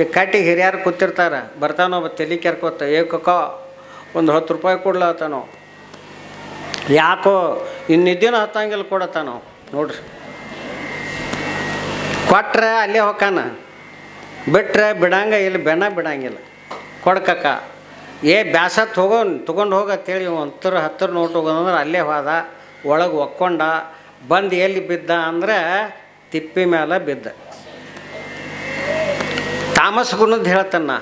ಈ ಕಟ್ಟಿ ಹಿರಿಯರು ಕೂತಿರ್ತಾರೆ. ಬರ್ತಾನೋ ತಲೆ ಕೆರ್ಕೋತ ಏಕಕ್ಕ ಒಂದು ಹತ್ತು ರೂಪಾಯಿ ಕೊಡ್ಲತ್ತಾನೋ ಯಾಕೋ ಇನ್ನಿದ್ದೇನು ಹತ್ತಂಗಿಲ್ಲ ಕೊಡತ್ತಾನೋ ನೋಡ್ರಿ. ಕೊಟ್ರೆ ಅಲ್ಲೇ ಹೊಕ್ಕಾನ ಬಿಟ್ರೆ ಬಿಡಂಗ ಇಲ್ಲಿ, ಬೆನ್ನ ಬಿಡಂಗಿಲ್ಲ. ಕೊಡ್ಕಕ್ಕ ಏ ಬ್ಯಾಸತ್ ಹೋಗೋನ್ ತೊಗೊಂಡು ಹೋಗತ್ತೇಳಿ ಒಂಥರ ಹತ್ತಿರ ನೋಟ್ ಹೋಗೋದಂದ್ರೆ ಅಲ್ಲೇ ಹೋದ, ಒಳಗೆ ಒಕ್ಕೊಂಡ, ಬಂದು ಎಲ್ಲಿ ಬಿದ್ದ ಅಂದ್ರೆ ತಿಪ್ಪಿ ಮೇಲೆ ಬಿದ್ದ. ತಾಮಸ್ ಗುಣದ ಹೇಳ್ತಾನ,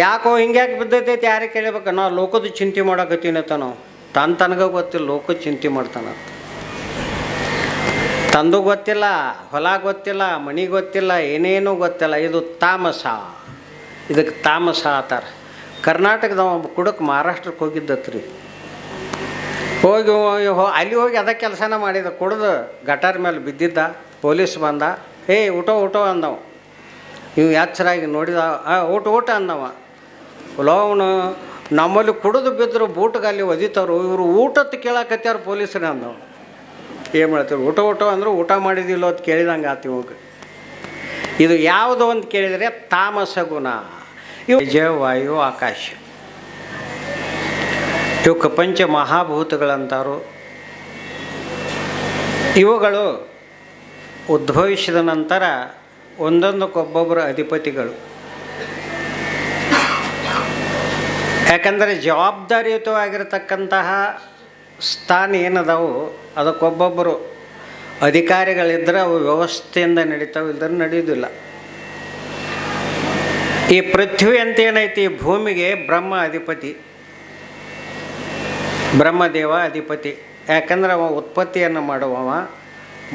ಯಾಕೋ ಹಿಂಗ್ಯಾಕೆ ಬಿದ್ದೈತೈತಿ ಯಾರಿಗೆ ಕೇಳಬೇಕು? ನಾ ಲೋಕದ ಚಿಂತೆ ಮಾಡಕತ್ತೀನಿ ತಾನು ನಾವು ತನ್ನ ತನಗ ಗೊತ್ತಿಲ್ಲ, ಲೋಕ ಚಿಂತೆ ಮಾಡ್ತಾನ ತಂದು ಗೊತ್ತಿಲ್ಲ, ಹೊಲ ಗೊತ್ತಿಲ್ಲ, ಮನಿ ಗೊತ್ತಿಲ್ಲ, ಏನೇನೂ ಗೊತ್ತಿಲ್ಲ. ಇದು ತಾಮಸ. ಇದಕ್ಕೆ ತಾಮಸ ಆತಾರ. ಕರ್ನಾಟಕದ ಒಬ್ಬ ಕುಡಕ್ಕೆ ಮಹಾರಾಷ್ಟ್ರಕ್ಕೆ ಹೋಗಿದ್ದತ್ರಿ. ಹೋಗಿ ಅಲ್ಲಿ ಹೋಗಿ ಅದ ಕೆಲಸನ ಮಾಡಿದ, ಕುಡ್ದು ಗಟಾರ ಮೇಲೆ ಬಿದ್ದಿದ್ದ, ಪೊಲೀಸ್ ಬಂದ ಏಯ್ ಊಟ ಊಟ ಅಂದವ. ಇವು ಎಚ್ಚರಾಗಿ ನೋಡಿದ ಊಟ ಊಟ ಅಂದವ. ಪುಲಾವ್ನು ನಮ್ಮಲ್ಲಿ ಕುಡಿದು ಬಿದ್ದರು ಬೂಟ್ಗೆ ಅಲ್ಲಿ ಒದಿತಾರು ಇವರು ಊಟದ್ದು ಕೇಳಾಕತ್ಯಾರ ಪೊಲೀಸರೇ ಅಂದವ. ಏನು ಮಾಡ್ತೀವಿ ಊಟ ಊಟ ಅಂದ್ರೆ ಊಟ ಮಾಡಿದಿಲ್ಲ ಅಂತ ಕೇಳಿದಂಗೆ ಆತಿ ಹೋಗಿ ಇದು ಯಾವುದು ಅಂತ ಕೇಳಿದರೆ ತಾಮಸ ಗುಣ. ಇವು ವಾಯು ಆಕಾಶ. ಇವಕ್ಕೆ ಪಂಚ ಮಹಾಭೂತಗಳಂತಾರು. ಇವುಗಳು ಉದ್ಭವಿಸಿದ ನಂತರ ಒಂದೊಂದಕ್ಕೊಬ್ಬೊಬ್ಬರು ಅಧಿಪತಿಗಳು. ಯಾಕಂದರೆ ಜವಾಬ್ದಾರಿಯುತವಾಗಿರತಕ್ಕಂತಹ ಸ್ಥಾನ ಏನದಾವು ಅದಕ್ಕೊಬ್ಬೊಬ್ಬರು ಅಧಿಕಾರಿಗಳಿದ್ದರೆ ಅವು ವ್ಯವಸ್ಥೆಯಿಂದ ನಡೀತಾವೆ ಇಲ್ದ್ರೆ ನಡೆಯೋದಿಲ್ಲ ಈ ಪೃಥ್ವಿ ಅಂತ ಏನೈತಿ? ಈ ಭೂಮಿಗೆ ಬ್ರಹ್ಮ ಅಧಿಪತಿ. ಬ್ರಹ್ಮದೇವ ಅಧಿಪತಿ. ಯಾಕಂದ್ರೆ ಅವ ಉತ್ಪತ್ತಿಯನ್ನು ಮಾಡುವವ.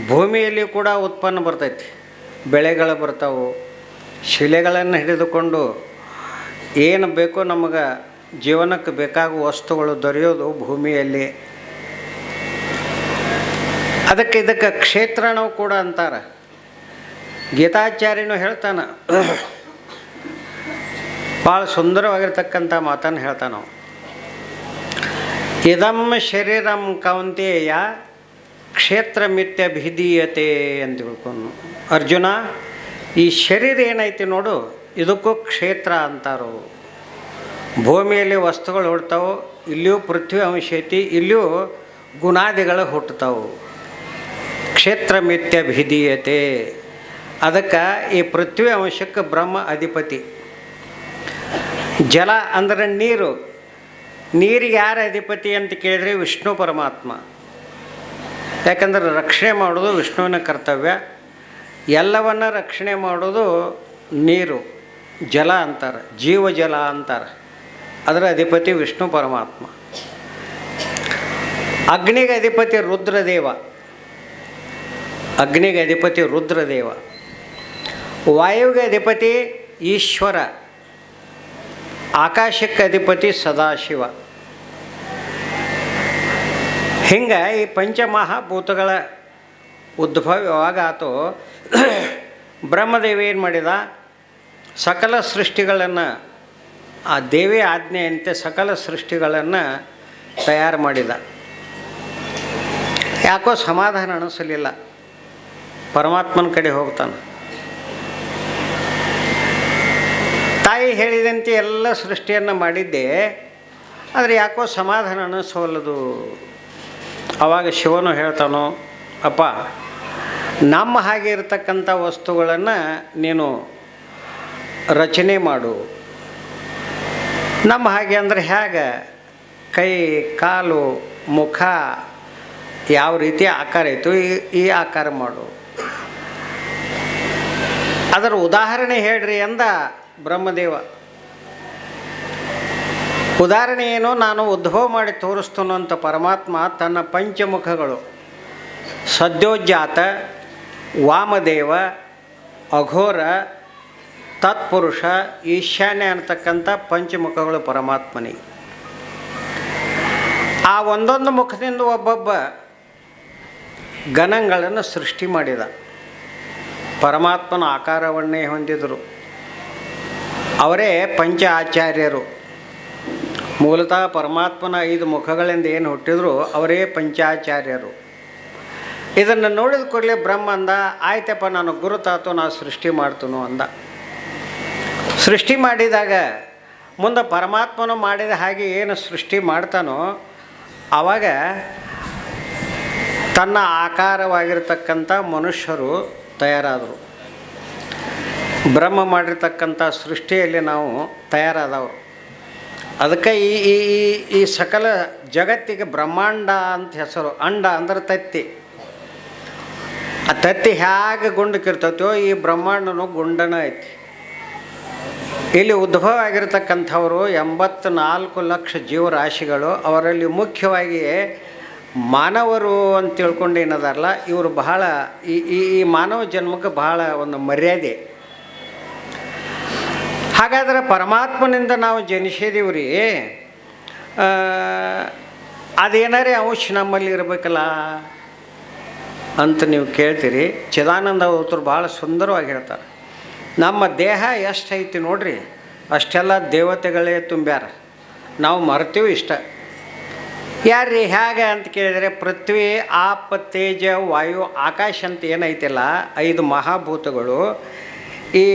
ಭೂಮಿಯಲ್ಲಿ ಕೂಡ ಉತ್ಪನ್ನ ಬರ್ತೈತಿ. ಬೆಳೆಗಳು ಬರ್ತಾವೆ, ಶಿಲೆಗಳನ್ನು ಹಿಡಿದುಕೊಂಡು ಏನು ಬೇಕೋ ನಮಗೆ ಜೀವನಕ್ಕೆ ಬೇಕಾಗುವ ವಸ್ತುಗಳು ದೊರೆಯೋದು ಭೂಮಿಯಲ್ಲಿ. ಅದಕ್ಕೆ ಇದಕ್ಕೆ ಕ್ಷೇತ್ರನೂ ಕೂಡ ಅಂತಾರೆ. ಗೀತಾಚಾರ್ಯನು ಹೇಳ್ತಾನೆ ಭಾಳ ಸುಂದರವಾಗಿರ್ತಕ್ಕಂಥ ಮಾತನ್ನು ಹೇಳ್ತಾನೆ ಇದಂ ಶರೀರಂ ಕೌಂತೆಯ ಕ್ಷೇತ್ರ ಮಿಥ್ಯ ಭಿದೀಯತೆ ಅಂತ ತಿಳ್ಕೊಂಡು. ಅರ್ಜುನ, ಈ ಶರೀರ ಏನೈತಿ ನೋಡು, ಇದಕ್ಕೂ ಕ್ಷೇತ್ರ ಅಂತಾರು. ಭೂಮಿಯಲ್ಲಿ ವಸ್ತುಗಳು ಹುಡ್ತಾವೆ ಇಲ್ಲಿಯೂ ಪೃಥ್ವಿ ಅಂಶ ಐತಿ, ಇಲ್ಲಿಯೂ ಗುಣಾದಿಗಳು ಹುಟ್ಟುತ್ತವೆ. ಕ್ಷೇತ್ರ ಮಿಥ್ಯ ಭಿದೀಯತೆ ಅದಕ್ಕೆ ಈ ಪೃಥ್ವಿ ಅಂಶಕ್ಕೆ ಬ್ರಹ್ಮ ಅಧಿಪತಿ. ಜಲ ಅಂದರೆ ನೀರು. ನೀರಿಗೆ ಯಾರ ಅಧಿಪತಿ ಅಂತ ಕೇಳಿದರೆ ವಿಷ್ಣು ಪರಮಾತ್ಮ. ಯಾಕಂದ್ರೆ ರಕ್ಷಣೆ ಮಾಡೋದು ವಿಷ್ಣುವಿನ ಕರ್ತವ್ಯ. ಎಲ್ಲವನ್ನು ರಕ್ಷಣೆ ಮಾಡೋದು ನೀರು, ಜಲ ಅಂತಾರೆ, ಜೀವಜಲ ಅಂತಾರೆ. ಅದರ ಅಧಿಪತಿ ವಿಷ್ಣು ಪರಮಾತ್ಮ. ಅಗ್ನಿಗೆ ಅಧಿಪತಿ ರುದ್ರದೇವ. ಅಗ್ನಿಗೆ ಅಧಿಪತಿ ರುದ್ರದೇವ. ವಾಯುವಿಗೆ ಅಧಿಪತಿ ಈಶ್ವರ. ಆಕಾಶಕ್ಕೆ ಅಧಿಪತಿ ಸದಾಶಿವ. ಹಿಂಗೆ ಈ ಪಂಚಮಹಾಭೂತಗಳ ಉದ್ಭವ ಯಾವಾಗ ಆತೋ ಬ್ರಹ್ಮದೇವಿ ಏನು ಮಾಡಿದ? ಸಕಲ ಸೃಷ್ಟಿಗಳನ್ನು, ಆ ದೇವಿ ಆಜ್ಞೆಯಂತೆ ಸಕಲ ಸೃಷ್ಟಿಗಳನ್ನು ತಯಾರು ಮಾಡಿದ. ಯಾಕೋ ಸಮಾಧಾನ ಅನಿಸಲಿಲ್ಲ. ಪರಮಾತ್ಮನ ಕಡೆ ಹೋಗ್ತಾನೆ. ತಾಯಿ ಹೇಳಿದಂತೆ ಎಲ್ಲ ಸೃಷ್ಟಿಯನ್ನು ಮಾಡಿದ್ದೆ, ಆದರೆ ಯಾಕೋ ಸಮಾಧಾನ ಅನ್ನಿಸೋಲ್ಲದು ಆವಾಗ ಶಿವನು ಹೇಳ್ತಾನೋ, ಅಪ್ಪ, ನಮ್ಮ ಹಾಗೆ ಇರತಕ್ಕಂಥ ವಸ್ತುಗಳನ್ನು ನೀನು ರಚನೆ ಮಾಡು. ನಮ್ಮ ಹಾಗೆ ಅಂದರೆ ಹೇಗೆ? ಕೈ, ಕಾಲು, ಮುಖ, ಯಾವ ರೀತಿ ಆಕಾರ ಇತ್ತು ಈ ಆಕಾರ ಮಾಡು. ಅದರ ಉದಾಹರಣೆ ಹೇಳ್ರಿ ಅಂದ ಬ್ರಹ್ಮದೇವ. ಉದಾಹರಣೆ ಏನು? ನಾನು ಉದ್ಭವ ಮಾಡಿ ತೋರಿಸ್ತನು ಅಂತ ಪರಮಾತ್ಮ ತನ್ನ ಪಂಚಮುಖಗಳು. ಸದ್ಯೋಜಾತ, ವಾಮದೇವ, ಅಘೋರ, ತತ್ಪುರುಷ, ಈಶಾನ್ಯ ಅಂತಕ್ಕಂಥ ಪಂಚಮುಖಗಳು ಪರಮಾತ್ಮನಿಗೆ. ಆ ಒಂದೊಂದು ಮುಖದಿಂದ ಒಬ್ಬೊಬ್ಬ ಗಣಗಳನ್ನು ಸೃಷ್ಟಿ ಮಾಡಿದ. ಪರಮಾತ್ಮನ ಆಕಾರವನ್ನೇ ಹೊಂದಿದರು. ಅವರೇ ಪಂಚ ಆಚಾರ್ಯರು ಮೂಲತಃ ಪರಮಾತ್ಮನ ಐದು ಮುಖಗಳಿಂದ ಏನು ಹುಟ್ಟಿದ್ರು ಅವರೇ ಪಂಚಾಚಾರ್ಯರು. ಇದನ್ನು ನೋಡಿದ ಕೂಡಲೇ ಬ್ರಹ್ಮ ಅಂದ, ಆಯ್ತಪ್ಪ, ನಾನು ಗುರುತಾತು ನಾನು ಸೃಷ್ಟಿ ಮಾಡ್ತನು ಅಂದ. ಸೃಷ್ಟಿ ಮಾಡಿದಾಗ ಮುಂದೆ ಪರಮಾತ್ಮನು ಮಾಡಿದ ಹಾಗೆ ಏನು ಸೃಷ್ಟಿ ಮಾಡ್ತಾನೋ ಆವಾಗ ತನ್ನ ಆಕಾರವಾಗಿರ್ತಕ್ಕಂಥ ಮನುಷ್ಯರು ತಯಾರಾದರು. ಬ್ರಹ್ಮ ಮಾಡಿರ್ತಕ್ಕಂಥ ಸೃಷ್ಟಿಯಲ್ಲಿ ನಾವು ತಯಾರಾದವರು. ಅದಕ್ಕೆ ಈ ಈ, ಈ- ಸಕಲ ಜಗತ್ತಿಗೆ ಬ್ರಹ್ಮಾಂಡ ಅಂತ ಹೆಸರು, ಅಂಡ ಅಂದ್ರೆ ತತ್ತಿ. ಆ ತತ್ತಿ ಹೇಗೆ ಗುಂಡಕ್ಕಿರ್ತೈತೋ ಈ ಬ್ರಹ್ಮಾಂಡನು ಗುಂಡನ ಐತಿ. ಇಲ್ಲಿ ಉದ್ಭವ ಆಗಿರ್ತಕ್ಕಂಥವರು ಎಂಬತ್ನಾಲ್ಕು ಲಕ್ಷ ಜೀವರಾಶಿಗಳು, ಅವರಲ್ಲಿ ಮುಖ್ಯವಾಗಿ ಮಾನವರು ಅಂತ ತಿಳ್ಕೊಂಡು ಏನದಾರಲ್ಲ, ಇವರು ಬಹಳ ಈ ಈ ಮಾನವ ಜನ್ಮಕ್ಕೆ ಬಹಳ ಒಂದು ಮರ್ಯಾದೆ. ಹಾಗಾದ್ರೆ ಪರಮಾತ್ಮನಿಂದ ನಾವು ಜನಿಸಿದೀವಿ ರೀ ಅದೇನಾರೇ ಅಂಶ ನಮ್ಮಲ್ಲಿ ಇರಬೇಕಲ್ಲ ಅಂತ ನೀವು ಕೇಳ್ತೀರಿ. ಚಿದಾನಂದ ಅವತರು ಭಾಳ ಸುಂದರವಾಗಿ ಹೇಳ್ತಾರೆ. ನಮ್ಮ ದೇಹ ಎಷ್ಟೈತಿ ನೋಡ್ರಿ, ಅಷ್ಟೆಲ್ಲ ದೇವತೆಗಳೇ ತುಂಬ್ಯಾರ. ನಾವು ಮರ್ತೀವಿ ಇಷ್ಟ. ಯಾರ್ರಿ ಹೇಗೆ ಅಂತ ಕೇಳಿದರೆ, ಪೃಥ್ವಿ, ಆಪ, ತೇಜ, ವಾಯು, ಆಕಾಶ ಅಂತ ಏನೈತಿಲ್ಲ, ಐದು ಮಹಾಭೂತಗಳು. ಈ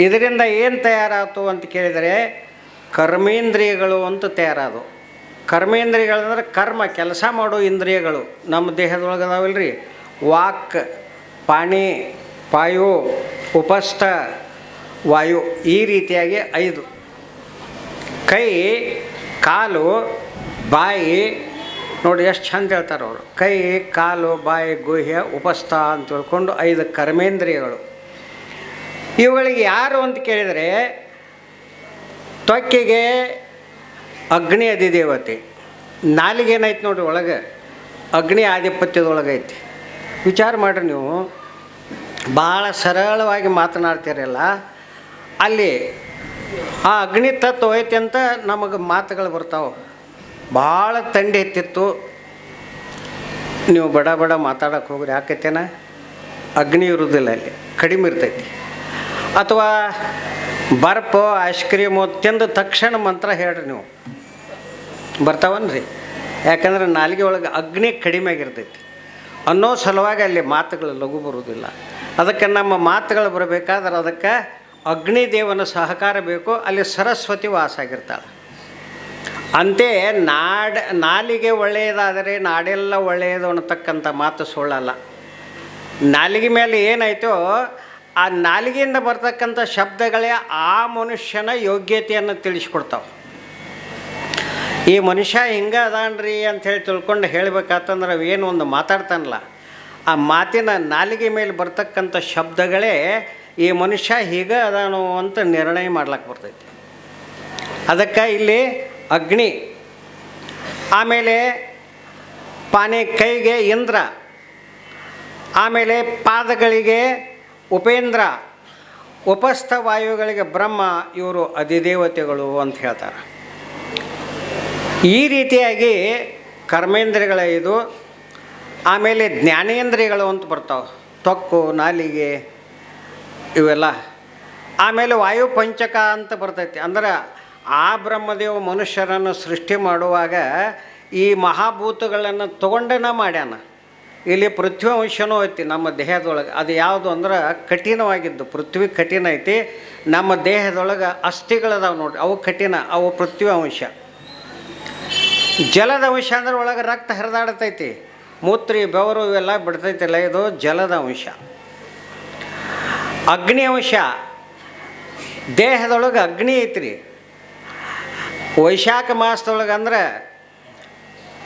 ಇದರಿಂದ ಏನು ತಯಾರಾಯಿತು ಅಂತ ಕೇಳಿದರೆ ಕರ್ಮೇಂದ್ರಿಯಗಳು ಅಂತ ತಯಾರಾದವು ಕರ್ಮೇಂದ್ರಿಯಗಳಂದ್ರೆ ಕರ್ಮ, ಕೆಲಸ ಮಾಡೋ ಇಂದ್ರಿಯಗಳು. ನಮ್ಮ ದೇಹದೊಳಗೆ ಅದಾವಲ್ರಿ. ವಾಕ್, ಪಾಣಿ, ಪಾಯು, ಉಪಸ್ಥ, ವಾಯು ಈ ರೀತಿಯಾಗಿ ಐದು. ಕೈ, ಕಾಲು, ಬಾಯಿ, ನೋಡಿ ಎಷ್ಟು ಚಂದ ಹೇಳ್ತಾರೆ ಅವರು ಕೈ, ಕಾಲು, ಬಾಯಿ ಗುಹ್ಯ ಉಪಸ್ಥ ಅಂತ ತಿಳ್ಕೊಂಡು ಐದು ಕರ್ಮೇಂದ್ರಿಯಗಳು. ಇವುಗಳಿಗೆ ಯಾರು ಅಂತ ಕೇಳಿದರೆ ತ್ವಕ್ಕಿಗೆ ಅಗ್ನಿ ಅಧಿದೇವತೆ. ನಾಲಿಗೆ ಏನಾಯ್ತು ನೋಡ್ರಿ ಒಳಗೆ? ಅಗ್ನಿ ಆಧಿಪತ್ಯದೊಳಗೈತಿ ವಿಚಾರ ಮಾಡಿರಿ ನೀವು. ಭಾಳ ಸರಳವಾಗಿ ಮಾತನಾಡ್ತೀರಲ್ಲ ಅಲ್ಲಿ. ಆ ಅಗ್ನಿ ತತ್ವ ಅಂತ ನಮಗೆ ಮಾತುಗಳು ಬರ್ತಾವೆ. ಭಾಳ ತಂಡಿ ಎತ್ತಿತ್ತು. ನೀವು ಬಡ ಬಡ ಮಾತಾಡೋಕೆ ಹೋಗ್ರಿ. ಯಾಕೈತೇನ? ಅಗ್ನಿ ಇರುವುದಿಲ್ಲ ಅಲ್ಲಿ. ಕಡಿಮೆ ಇರ್ತೈತಿ. ಅಥವಾ ಬರ್ಪು ಐಸ್ ಕ್ರೀಮು ತಿಂದು ತಕ್ಷಣ ಮಂತ್ರ ಹೇಳ್ರಿ ನೀವು. ಬರ್ತಾವನ್ರಿ? ಯಾಕಂದ್ರೆ ನಾಲಿಗೆ ಒಳಗೆ ಅಗ್ನಿ ಕಡಿಮೆ ಆಗಿರ್ತೈತಿ. ಅನ್ನೋ ಸಲುವಾಗಿ ಅಲ್ಲಿ ಮಾತುಗಳು ಲಘು ಬರುವುದಿಲ್ಲ. ಅದಕ್ಕೆ ನಮ್ಮ ಮಾತುಗಳು ಬರಬೇಕಾದ್ರೆ ಅದಕ್ಕೆ ಅಗ್ನಿದೇವನ ಸಹಕಾರ ಬೇಕು, ಅಲ್ಲಿ ಸರಸ್ವತಿ ವಾಸ ಆಗಿರ್ತಾಳೆ. ಅಂತೆ ನಾಡ, ನಾಲಿಗೆ ಒಳ್ಳೆಯದಾದರೆ ನಾಡೆಲ್ಲ ಒಳ್ಳೆಯದು ಅನ್ನತಕ್ಕಂಥ ಮಾತು ಸುಳ್ಳಲ್ಲ ನಾಲಿಗೆ ಮೇಲೆ ಏನಾಯ್ತೋ ಆ ನಾಲಿಗೆಯಿಂದ ಬರ್ತಕ್ಕಂಥ ಶಬ್ದಗಳೇ ಆ ಮನುಷ್ಯನ ಯೋಗ್ಯತೆಯನ್ನು ತಿಳಿಸ್ಕೊಡ್ತಾವೆ. ಈ ಮನುಷ್ಯ ಹಿಂಗೆ ಅದಾನ್ರಿ ಅಂಥೇಳಿ ತಿಳ್ಕೊಂಡು ಹೇಳಬೇಕಾತಂದ್ರೆ ಏನು ಒಂದು ಮಾತಾಡ್ತಾನಲ್ಲ, ಆ ಮಾತಿನ ನಾಲಿಗೆ ಮೇಲೆ ಬರ್ತಕ್ಕಂಥ ಶಬ್ದಗಳೇ ಈ ಮನುಷ್ಯ ಹೀಗೆ ಅದಾನು ಅಂತ ನಿರ್ಣಯ ಮಾಡ್ಲಕ್ಕೆ ಬರ್ತೈತಿ. ಅದಕ್ಕೆ ಇಲ್ಲಿ ಅಗ್ನಿ, ಆಮೇಲೆ ಪಾನೆ ಕೈಗೆ ಇಂದ್ರ, ಆಮೇಲೆ ಪಾದಗಳಿಗೆ ಉಪೇಂದ್ರ, ಉಪಸ್ಥ ವಾಯುಗಳಿಗೆ ಬ್ರಹ್ಮ, ಇವರು ಅಧಿದೇವತೆಗಳು ಅಂತ ಹೇಳ್ತಾರೆ. ಈ ರೀತಿಯಾಗಿ ಕರ್ಮೇಂದ್ರಿಯಗಳ ಇದು, ಆಮೇಲೆ ಜ್ಞಾನೇಂದ್ರಿಯಗಳು ಅಂತ ಬರ್ತಾವೆ. ತೊಕ್ಕು, ನಾಲಿಗೆ, ಇವೆಲ್ಲ. ಆಮೇಲೆ ವಾಯು ಪಂಚಕ ಅಂತ ಬರ್ತೈತಿ. ಅಂದ್ರೆ ಆ ಬ್ರಹ್ಮದೇವ ಮನುಷ್ಯರನ್ನು ಸೃಷ್ಟಿ ಮಾಡುವಾಗ ಈ ಮಹಾಭೂತಗಳನ್ನು ತಗೊಂಡೇನ ಮಾಡ್ಯಾನ. ಇಲ್ಲಿ ಪೃಥ್ವಿ ಅಂಶನೂ ಐತಿ ನಮ್ಮ ದೇಹದೊಳಗೆ. ಅದು ಯಾವುದು ಅಂದ್ರೆ ಕಠಿಣವಾಗಿದ್ದು, ಪೃಥ್ವಿ ಕಠಿಣ ಐತಿ. ನಮ್ಮ ದೇಹದೊಳಗೆ ಅಸ್ಥಿಗಳದಾವೆ ನೋಡ್ರಿ, ಅವು ಕಠಿಣ, ಅವು ಪೃಥ್ವಿ ಅಂಶ ಜಲದ ಅಂಶ ಅಂದ್ರೆ ಒಳಗೆ ರಕ್ತ ಹರಿದಾಡ್ತೈತಿ. ಮೂತ್ರಿ, ಬೆವರು ಇವೆಲ್ಲ ಬಿಡ್ತೈತಿಲ್ಲ, ಇದು ಜಲದ ಅಂಶ. ಅಗ್ನಿ ಅಂಶ, ದೇಹದೊಳಗೆ ಅಗ್ನಿ ಐತ್ರಿ. ವೈಶಾಖ ಮಾಸದೊಳಗೆ ಅಂದ್ರೆ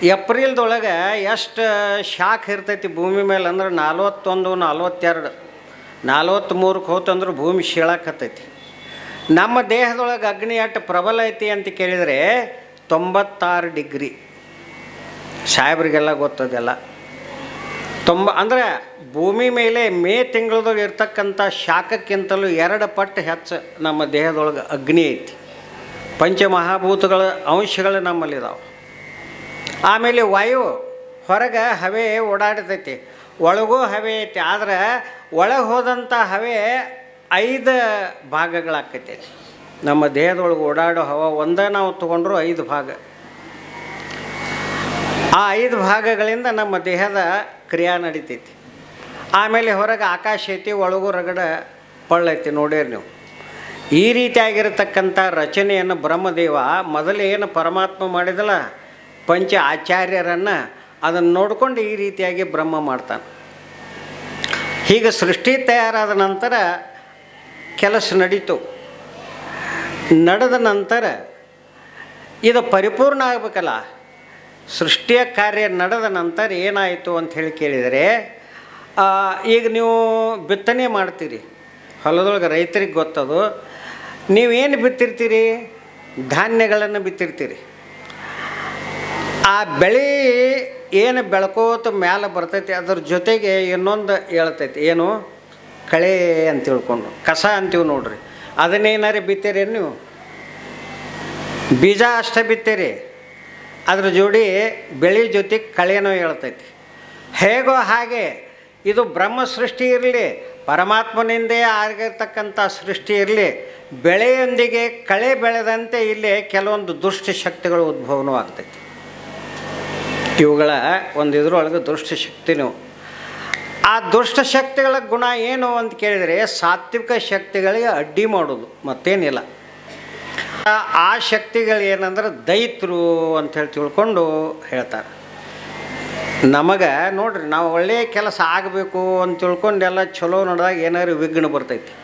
ಏಪ್ರಿಲ್ದೊಳಗೆ ಎಷ್ಟು ಶಾಖ ಇರ್ತೈತಿ ಭೂಮಿ ಮೇಲೆ ಅಂದ್ರೆ ನಲ್ವತ್ತೊಂದು, ನಲ್ವತ್ತೆರಡು, ನಲ್ವತ್ತ್ಮೂರಕ್ಕೆ ಹೋತಂದ್ರೆ ಭೂಮಿ ಶೀಳಾಕತ್ತೈತಿ ನಮ್ಮ ದೇಹದೊಳಗೆ ಅಗ್ನಿ ಎಷ್ಟು ಪ್ರಬಲ ಐತಿ ಅಂತ ಕೇಳಿದರೆ ತೊಂಬತ್ತಾರು ಡಿಗ್ರಿ. ಸಾಹೇಬ್ರಿಗೆಲ್ಲ ಗೊತ್ತದೆಲ್ಲ. ತೊಂಬ, ಅಂದರೆ ಭೂಮಿ ಮೇಲೆ ಮೇ ತಿಂಗಳದಾಗ ಇರ್ತಕ್ಕಂಥ ಶಾಖಕ್ಕಿಂತಲೂ ಎರಡು ಪಟ್ಟು ಹೆಚ್ಚು ನಮ್ಮ ದೇಹದೊಳಗೆ ಅಗ್ನಿ ಐತಿ. ಪಂಚಮಹಾಭೂತಗಳ ಅಂಶಗಳು ನಮ್ಮಲ್ಲಿದಾವೆ. ಆಮೇಲೆ ವಾಯು ಹೊರಗೆ ಹವೆ ಓಡಾಡ್ತೈತಿ. ಒಳಗೂ ಹವೆ ಐತಿ. ಆದ್ರೆ ಒಳಗೆ ಹೋದಂಥ ಹವೆ ಐದು ಭಾಗಗಳಾಕೈತಿ. ನಮ್ಮ ದೇಹದೊಳಗೆ ಓಡಾಡೋ ಹವ ಒಂದೇ ನಾವು ತೊಗೊಂಡ್ರು ಐದು ಭಾಗ. ಆ ಐದು ಭಾಗಗಳಿಂದ ನಮ್ಮ ದೇಹದ ಕ್ರಿಯಾ ನಡಿತೈತಿ. ಆಮೇಲೆ ಹೊರಗೆ ಆಕಾಶ ಐತಿ, ಒಳಗೂ ರಗಡ ಪಳ್ಳೈತಿ ನೋಡಿರಿ ನೀವು. ಈ ರೀತಿಯಾಗಿರತಕ್ಕಂಥ ರಚನೆಯನ್ನು ಬ್ರಹ್ಮದೇವ ಮೊದಲೇನು ಪರಮಾತ್ಮ ಮಾಡಿದಲ್ಲ ಪಂಚ ಆಚಾರ್ಯರನ್ನು ಅದನ್ನು ನೋಡಿಕೊಂಡು ಈ ರೀತಿಯಾಗಿ ಬ್ರಹ್ಮ ಮಾಡ್ತಾನೆ. ಹೀಗೆ ಸೃಷ್ಟಿ ತಯಾರಾದ ನಂತರ ಕೆಲಸ ನಡೀತು. ನಡೆದ ನಂತರ ಇದು ಪರಿಪೂರ್ಣ ಆಗಬೇಕಲ್ಲ. ಸೃಷ್ಟಿಯ ಕಾರ್ಯ ನಡೆದ ನಂತರ ಏನಾಯಿತು ಅಂತ ಹೇಳಿ ಕೇಳಿದರೆ ಈಗ ನೀವು ಬಿತ್ತನೆ ಮಾಡ್ತೀರಿ. ಹೊಲದೊಳಗೆ ರೈತರಿಗೆ ಗೊತ್ತದು. ನೀವೇನು ಬಿತ್ತಿರ್ತೀರಿ? ಧಾನ್ಯಗಳನ್ನು ಬಿತ್ತಿರ್ತೀರಿ. ಆ ಬೆಳೆ ಏನು ಬೆಳ್ಕೋತ ಮ್ಯಾಲೆ ಬರ್ತೈತಿ, ಅದ್ರ ಜೊತೆಗೆ ಇನ್ನೊಂದು ಹೇಳ್ತೈತಿ, ಏನು? ಕಳೆ ಅಂತ ತಿಳ್ಕೊಂಡು, ಕಸ ಅಂತೀವಿ ನೋಡ್ರಿ. ಅದನ್ನೇನಾರು ಬಿತ್ತೀರಿ ನೀವು? ಬೀಜ ಅಷ್ಟೇ ಬಿತ್ತೀರಿ. ಅದ್ರ ಜೋಡಿ ಬೆಳೆ ಜೊತೆ ಕಳೆನೋ ಹೇಳ್ತೈತಿ. ಹೇಗೋ ಹಾಗೆ, ಇದು ಬ್ರಹ್ಮ ಸೃಷ್ಟಿ ಇರಲಿ, ಪರಮಾತ್ಮನಿಂದೇ ಆಗಿರ್ತಕ್ಕಂಥ ಸೃಷ್ಟಿ ಇರಲಿ, ಬೆಳೆಯೊಂದಿಗೆ ಕಳೆ ಬೆಳೆದಂತೆ ಇಲ್ಲಿ ಕೆಲವೊಂದು ದುಷ್ಟ ಶಕ್ತಿಗಳು ಉದ್ಭವನೂ ಆಗ್ತೈತಿ. ಇವುಗಳ ಒಂದು ಇದ್ರೊಳಗೆ ದುಷ್ಟ ಶಕ್ತಿನೂ ಆ ದುಷ್ಟ ಶಕ್ತಿಗಳ ಗುಣ ಏನು ಅಂತ ಕೇಳಿದರೆ ಸಾತ್ವಿಕ ಶಕ್ತಿಗಳಿಗೆ ಅಡ್ಡಿ ಮಾಡೋದು ಮತ್ತೇನಿಲ್ಲ. ಆ- ಶಕ್ತಿಗಳು ಏನಂದ್ರೆ ದೈತ್ರು ಅಂಥೇಳಿ ತಿಳ್ಕೊಂಡು ಹೇಳ್ತಾರೆ. ನಮಗೆ ನೋಡ್ರಿ, ನಾವು ಒಳ್ಳೆಯ ಕೆಲಸ ಆಗಬೇಕು ಅಂತ ತಿಳ್ಕೊಂಡು ಎಲ್ಲ ಚಲೋ ನಡೆದಾಗ ಏನಾದ್ರು ವಿಘ್ನ ಬರ್ತೈತಿ.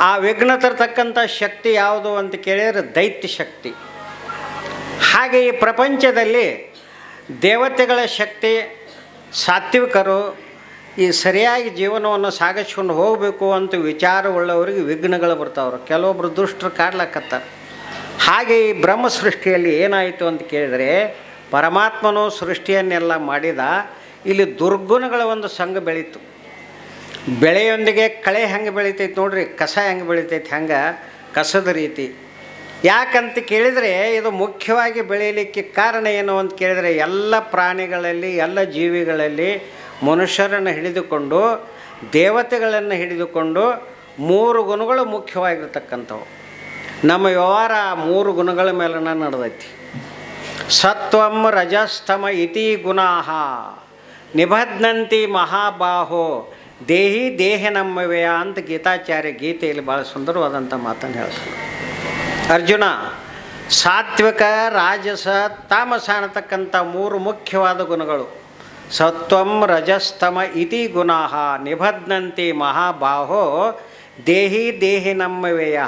ಆ ವಿಘ್ನ ತರ್ತಕ್ಕಂಥ ಶಕ್ತಿ ಯಾವುದು ಅಂತ ಕೇಳಿದರೆ ದೈತ್ಯ ಶಕ್ತಿ. ಹಾಗೆ ಈ ಪ್ರಪಂಚದಲ್ಲಿ ದೇವತೆಗಳ ಶಕ್ತಿ ಸಾತ್ವಿಕರು ಈ ಸರಿಯಾಗಿ ಜೀವನವನ್ನು ಸಾಗಿಸ್ಕೊಂಡು ಹೋಗಬೇಕು ಅಂತ ವಿಚಾರವುಳ್ಳವರಿಗೆ ವಿಘ್ನಗಳು ಬರ್ತಾವ್ರು ಕೆಲವೊಬ್ಬರು ದುಷ್ಟರು ಕಾಡ್ಲಕ್ಕತ್ತಾರೆ ಹಾಗೆ ಈ ಬ್ರಹ್ಮ ಸೃಷ್ಟಿಯಲ್ಲಿ ಏನಾಯಿತು ಅಂತ ಕೇಳಿದರೆ ಪರಮಾತ್ಮನು ಸೃಷ್ಟಿಯನ್ನೆಲ್ಲ ಮಾಡಿದ ಇಲ್ಲಿ ದುರ್ಗುಣಗಳ ಒಂದು ಸಂಘ ಬೆಳೀತು. ಬೆಳೆಯೊಂದಿಗೆ ಕಳೆ ಹೆಂಗೆ ಬೆಳಿತೈತೆ ನೋಡ್ರಿ, ಕಸ ಹೆಂಗೆ ಬೆಳಿತೈತೆ, ಹೆಂಗೆ ಕಸದ ರೀತಿ. ಯಾಕಂತ ಕೇಳಿದರೆ ಇದು ಮುಖ್ಯವಾಗಿ ಬೆಳೆಯಲಿಕ್ಕೆ ಕಾರಣ ಏನು ಅಂತ ಕೇಳಿದರೆ ಎಲ್ಲ ಪ್ರಾಣಿಗಳಲ್ಲಿ, ಎಲ್ಲ ಜೀವಿಗಳಲ್ಲಿ ಮನುಷ್ಯರನ್ನು ಹಿಡಿದುಕೊಂಡು, ದೇವತೆಗಳನ್ನು ಹಿಡಿದುಕೊಂಡು ಮೂರು ಗುಣಗಳು ಮುಖ್ಯವಾಗಿರ್ತಕ್ಕಂಥವು. ನಮ್ಮ ವ್ಯವಹಾರ ಮೂರು ಗುಣಗಳ ಮೇಲೆ ನಡೆದೈತಿ. ಸತ್ವಂ ರಜಸ್ತಮ ಇತಿ ಗುಣಾಹ. ನಿಬಧ್ನಂತಿ ಮಹಾಬಾಹೋ. ದೇಹಿ ದೇಹ ನಮ್ಮವೆಯ ಅಂತ ಗೀತಾಚಾರ್ಯ ಗೀತೆಯಲ್ಲಿ ಭಾಳ ಸುಂದರವಾದಂಥ ಮಾತನ್ನು ಹೇಳ್ತಾನೆ. ಅರ್ಜುನ, ಸಾತ್ವಿಕ, ರಾಜಸ, ತಾಮಸ ಅನ್ನತಕ್ಕಂಥ ಮೂರು ಮುಖ್ಯವಾದ ಗುಣಗಳು. ಸತ್ವಂ ರಜಸ್ತಮ ಇತಿ ಗುಣ ನಿಬಧ್ನಂತಿ ಮಹಾಬಾಹೋ ದೇಹಿ ದೇಹಿ ನಮ್ಮವೆಯ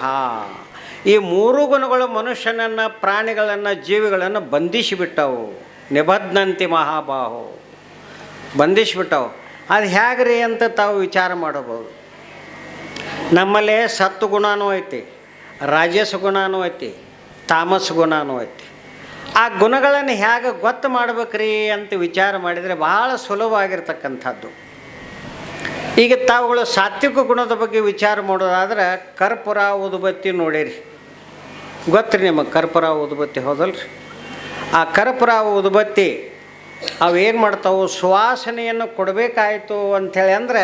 ಈ ಮೂರು ಗುಣಗಳು ಮನುಷ್ಯನನ್ನು, ಪ್ರಾಣಿಗಳನ್ನು, ಜೀವಿಗಳನ್ನು ಬಂಧಿಸಿಬಿಟ್ಟವು. ನಿಬಧ್ನಂತಿ ಮಹಾಬಾಹೋ. ಬಂಧಿಸಿಬಿಟ್ಟವು. ಅದು ಹೇಗ್ರಿ ಅಂತ ತಾವು ವಿಚಾರ ಮಾಡಬಹುದು. ನಮ್ಮಲ್ಲೇ ಸತ್ತು ಗುಣನೂ ಐತಿ. ರಾಜಸ ಗುಣಾನು ಐತಿ ತಾಮಸ ಗುಣನೂ ಐತಿ. ಆ ಗುಣಗಳನ್ನು ಹೇಗೆ ಗೊತ್ತು ಮಾಡ್ಬೇಕ್ರಿ ಅಂತ ವಿಚಾರ ಮಾಡಿದರೆ ಬಹಳ ಸುಲಭವಾಗಿರ್ತಕ್ಕಂಥದ್ದು. ಈಗ ತಾವುಗಳು ಸಾತ್ವಿಕ ಗುಣದ ಬಗ್ಗೆ ವಿಚಾರ ಮಾಡೋದಾದ್ರೆ ಕರ್ಪುರ, ಉದುಬತ್ತಿ ನೋಡಿರಿ. ಗೊತ್ತ್ರಿ ನಿಮಗೆ ಕರ್ಪುರ, ಉದ್ಬತ್ತಿ ಹೌದಲ್ರಿ? ಆ ಕರ್ಪುರ, ಉದುಬತ್ತಿ ಅವೇನು ಮಾಡ್ತಾವೆ? ಸುವಾಸನೆಯನ್ನು ಕೊಡಬೇಕಾಯಿತು ಅಂಥೇಳಿ ಅಂದ್ರೆ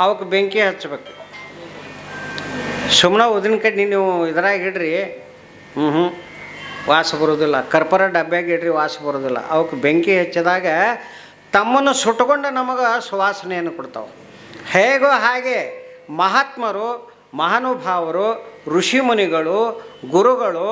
ಅವಕ್ಕೆ ಬೆಂಕಿ ಹಚ್ಚಬೇಕು. ಸುಮ್ಮನೆ ಉದಿನ ಕಡ್ಡಿ ನೀವು ಇದ್ರಾಗ ಇಡ್ರಿ. ಹ್ಞೂ ಹ್ಞೂ ವಾಸ ಬರೋದಿಲ್ಲ. ಕರ್ಪರ ಡಬ್ಬ್ಯಾಗ ಇಡ್ರಿ, ವಾಸ ಬರೋದಿಲ್ಲ. ಅವಕ್ಕೆ ಬೆಂಕಿ ಹೆಚ್ಚಿದಾಗ ತಮ್ಮನ್ನು ಸುಟ್ಕೊಂಡು ನಮಗೆ ಸುವಾಸನೆಯನ್ನು ಕೊಡ್ತಾವೆ. ಹೇಗೋ ಹಾಗೆ ಮಹಾತ್ಮರು, ಮಹಾನುಭಾವರು ಋಷಿಮುನಿಗಳು ಗುರುಗಳು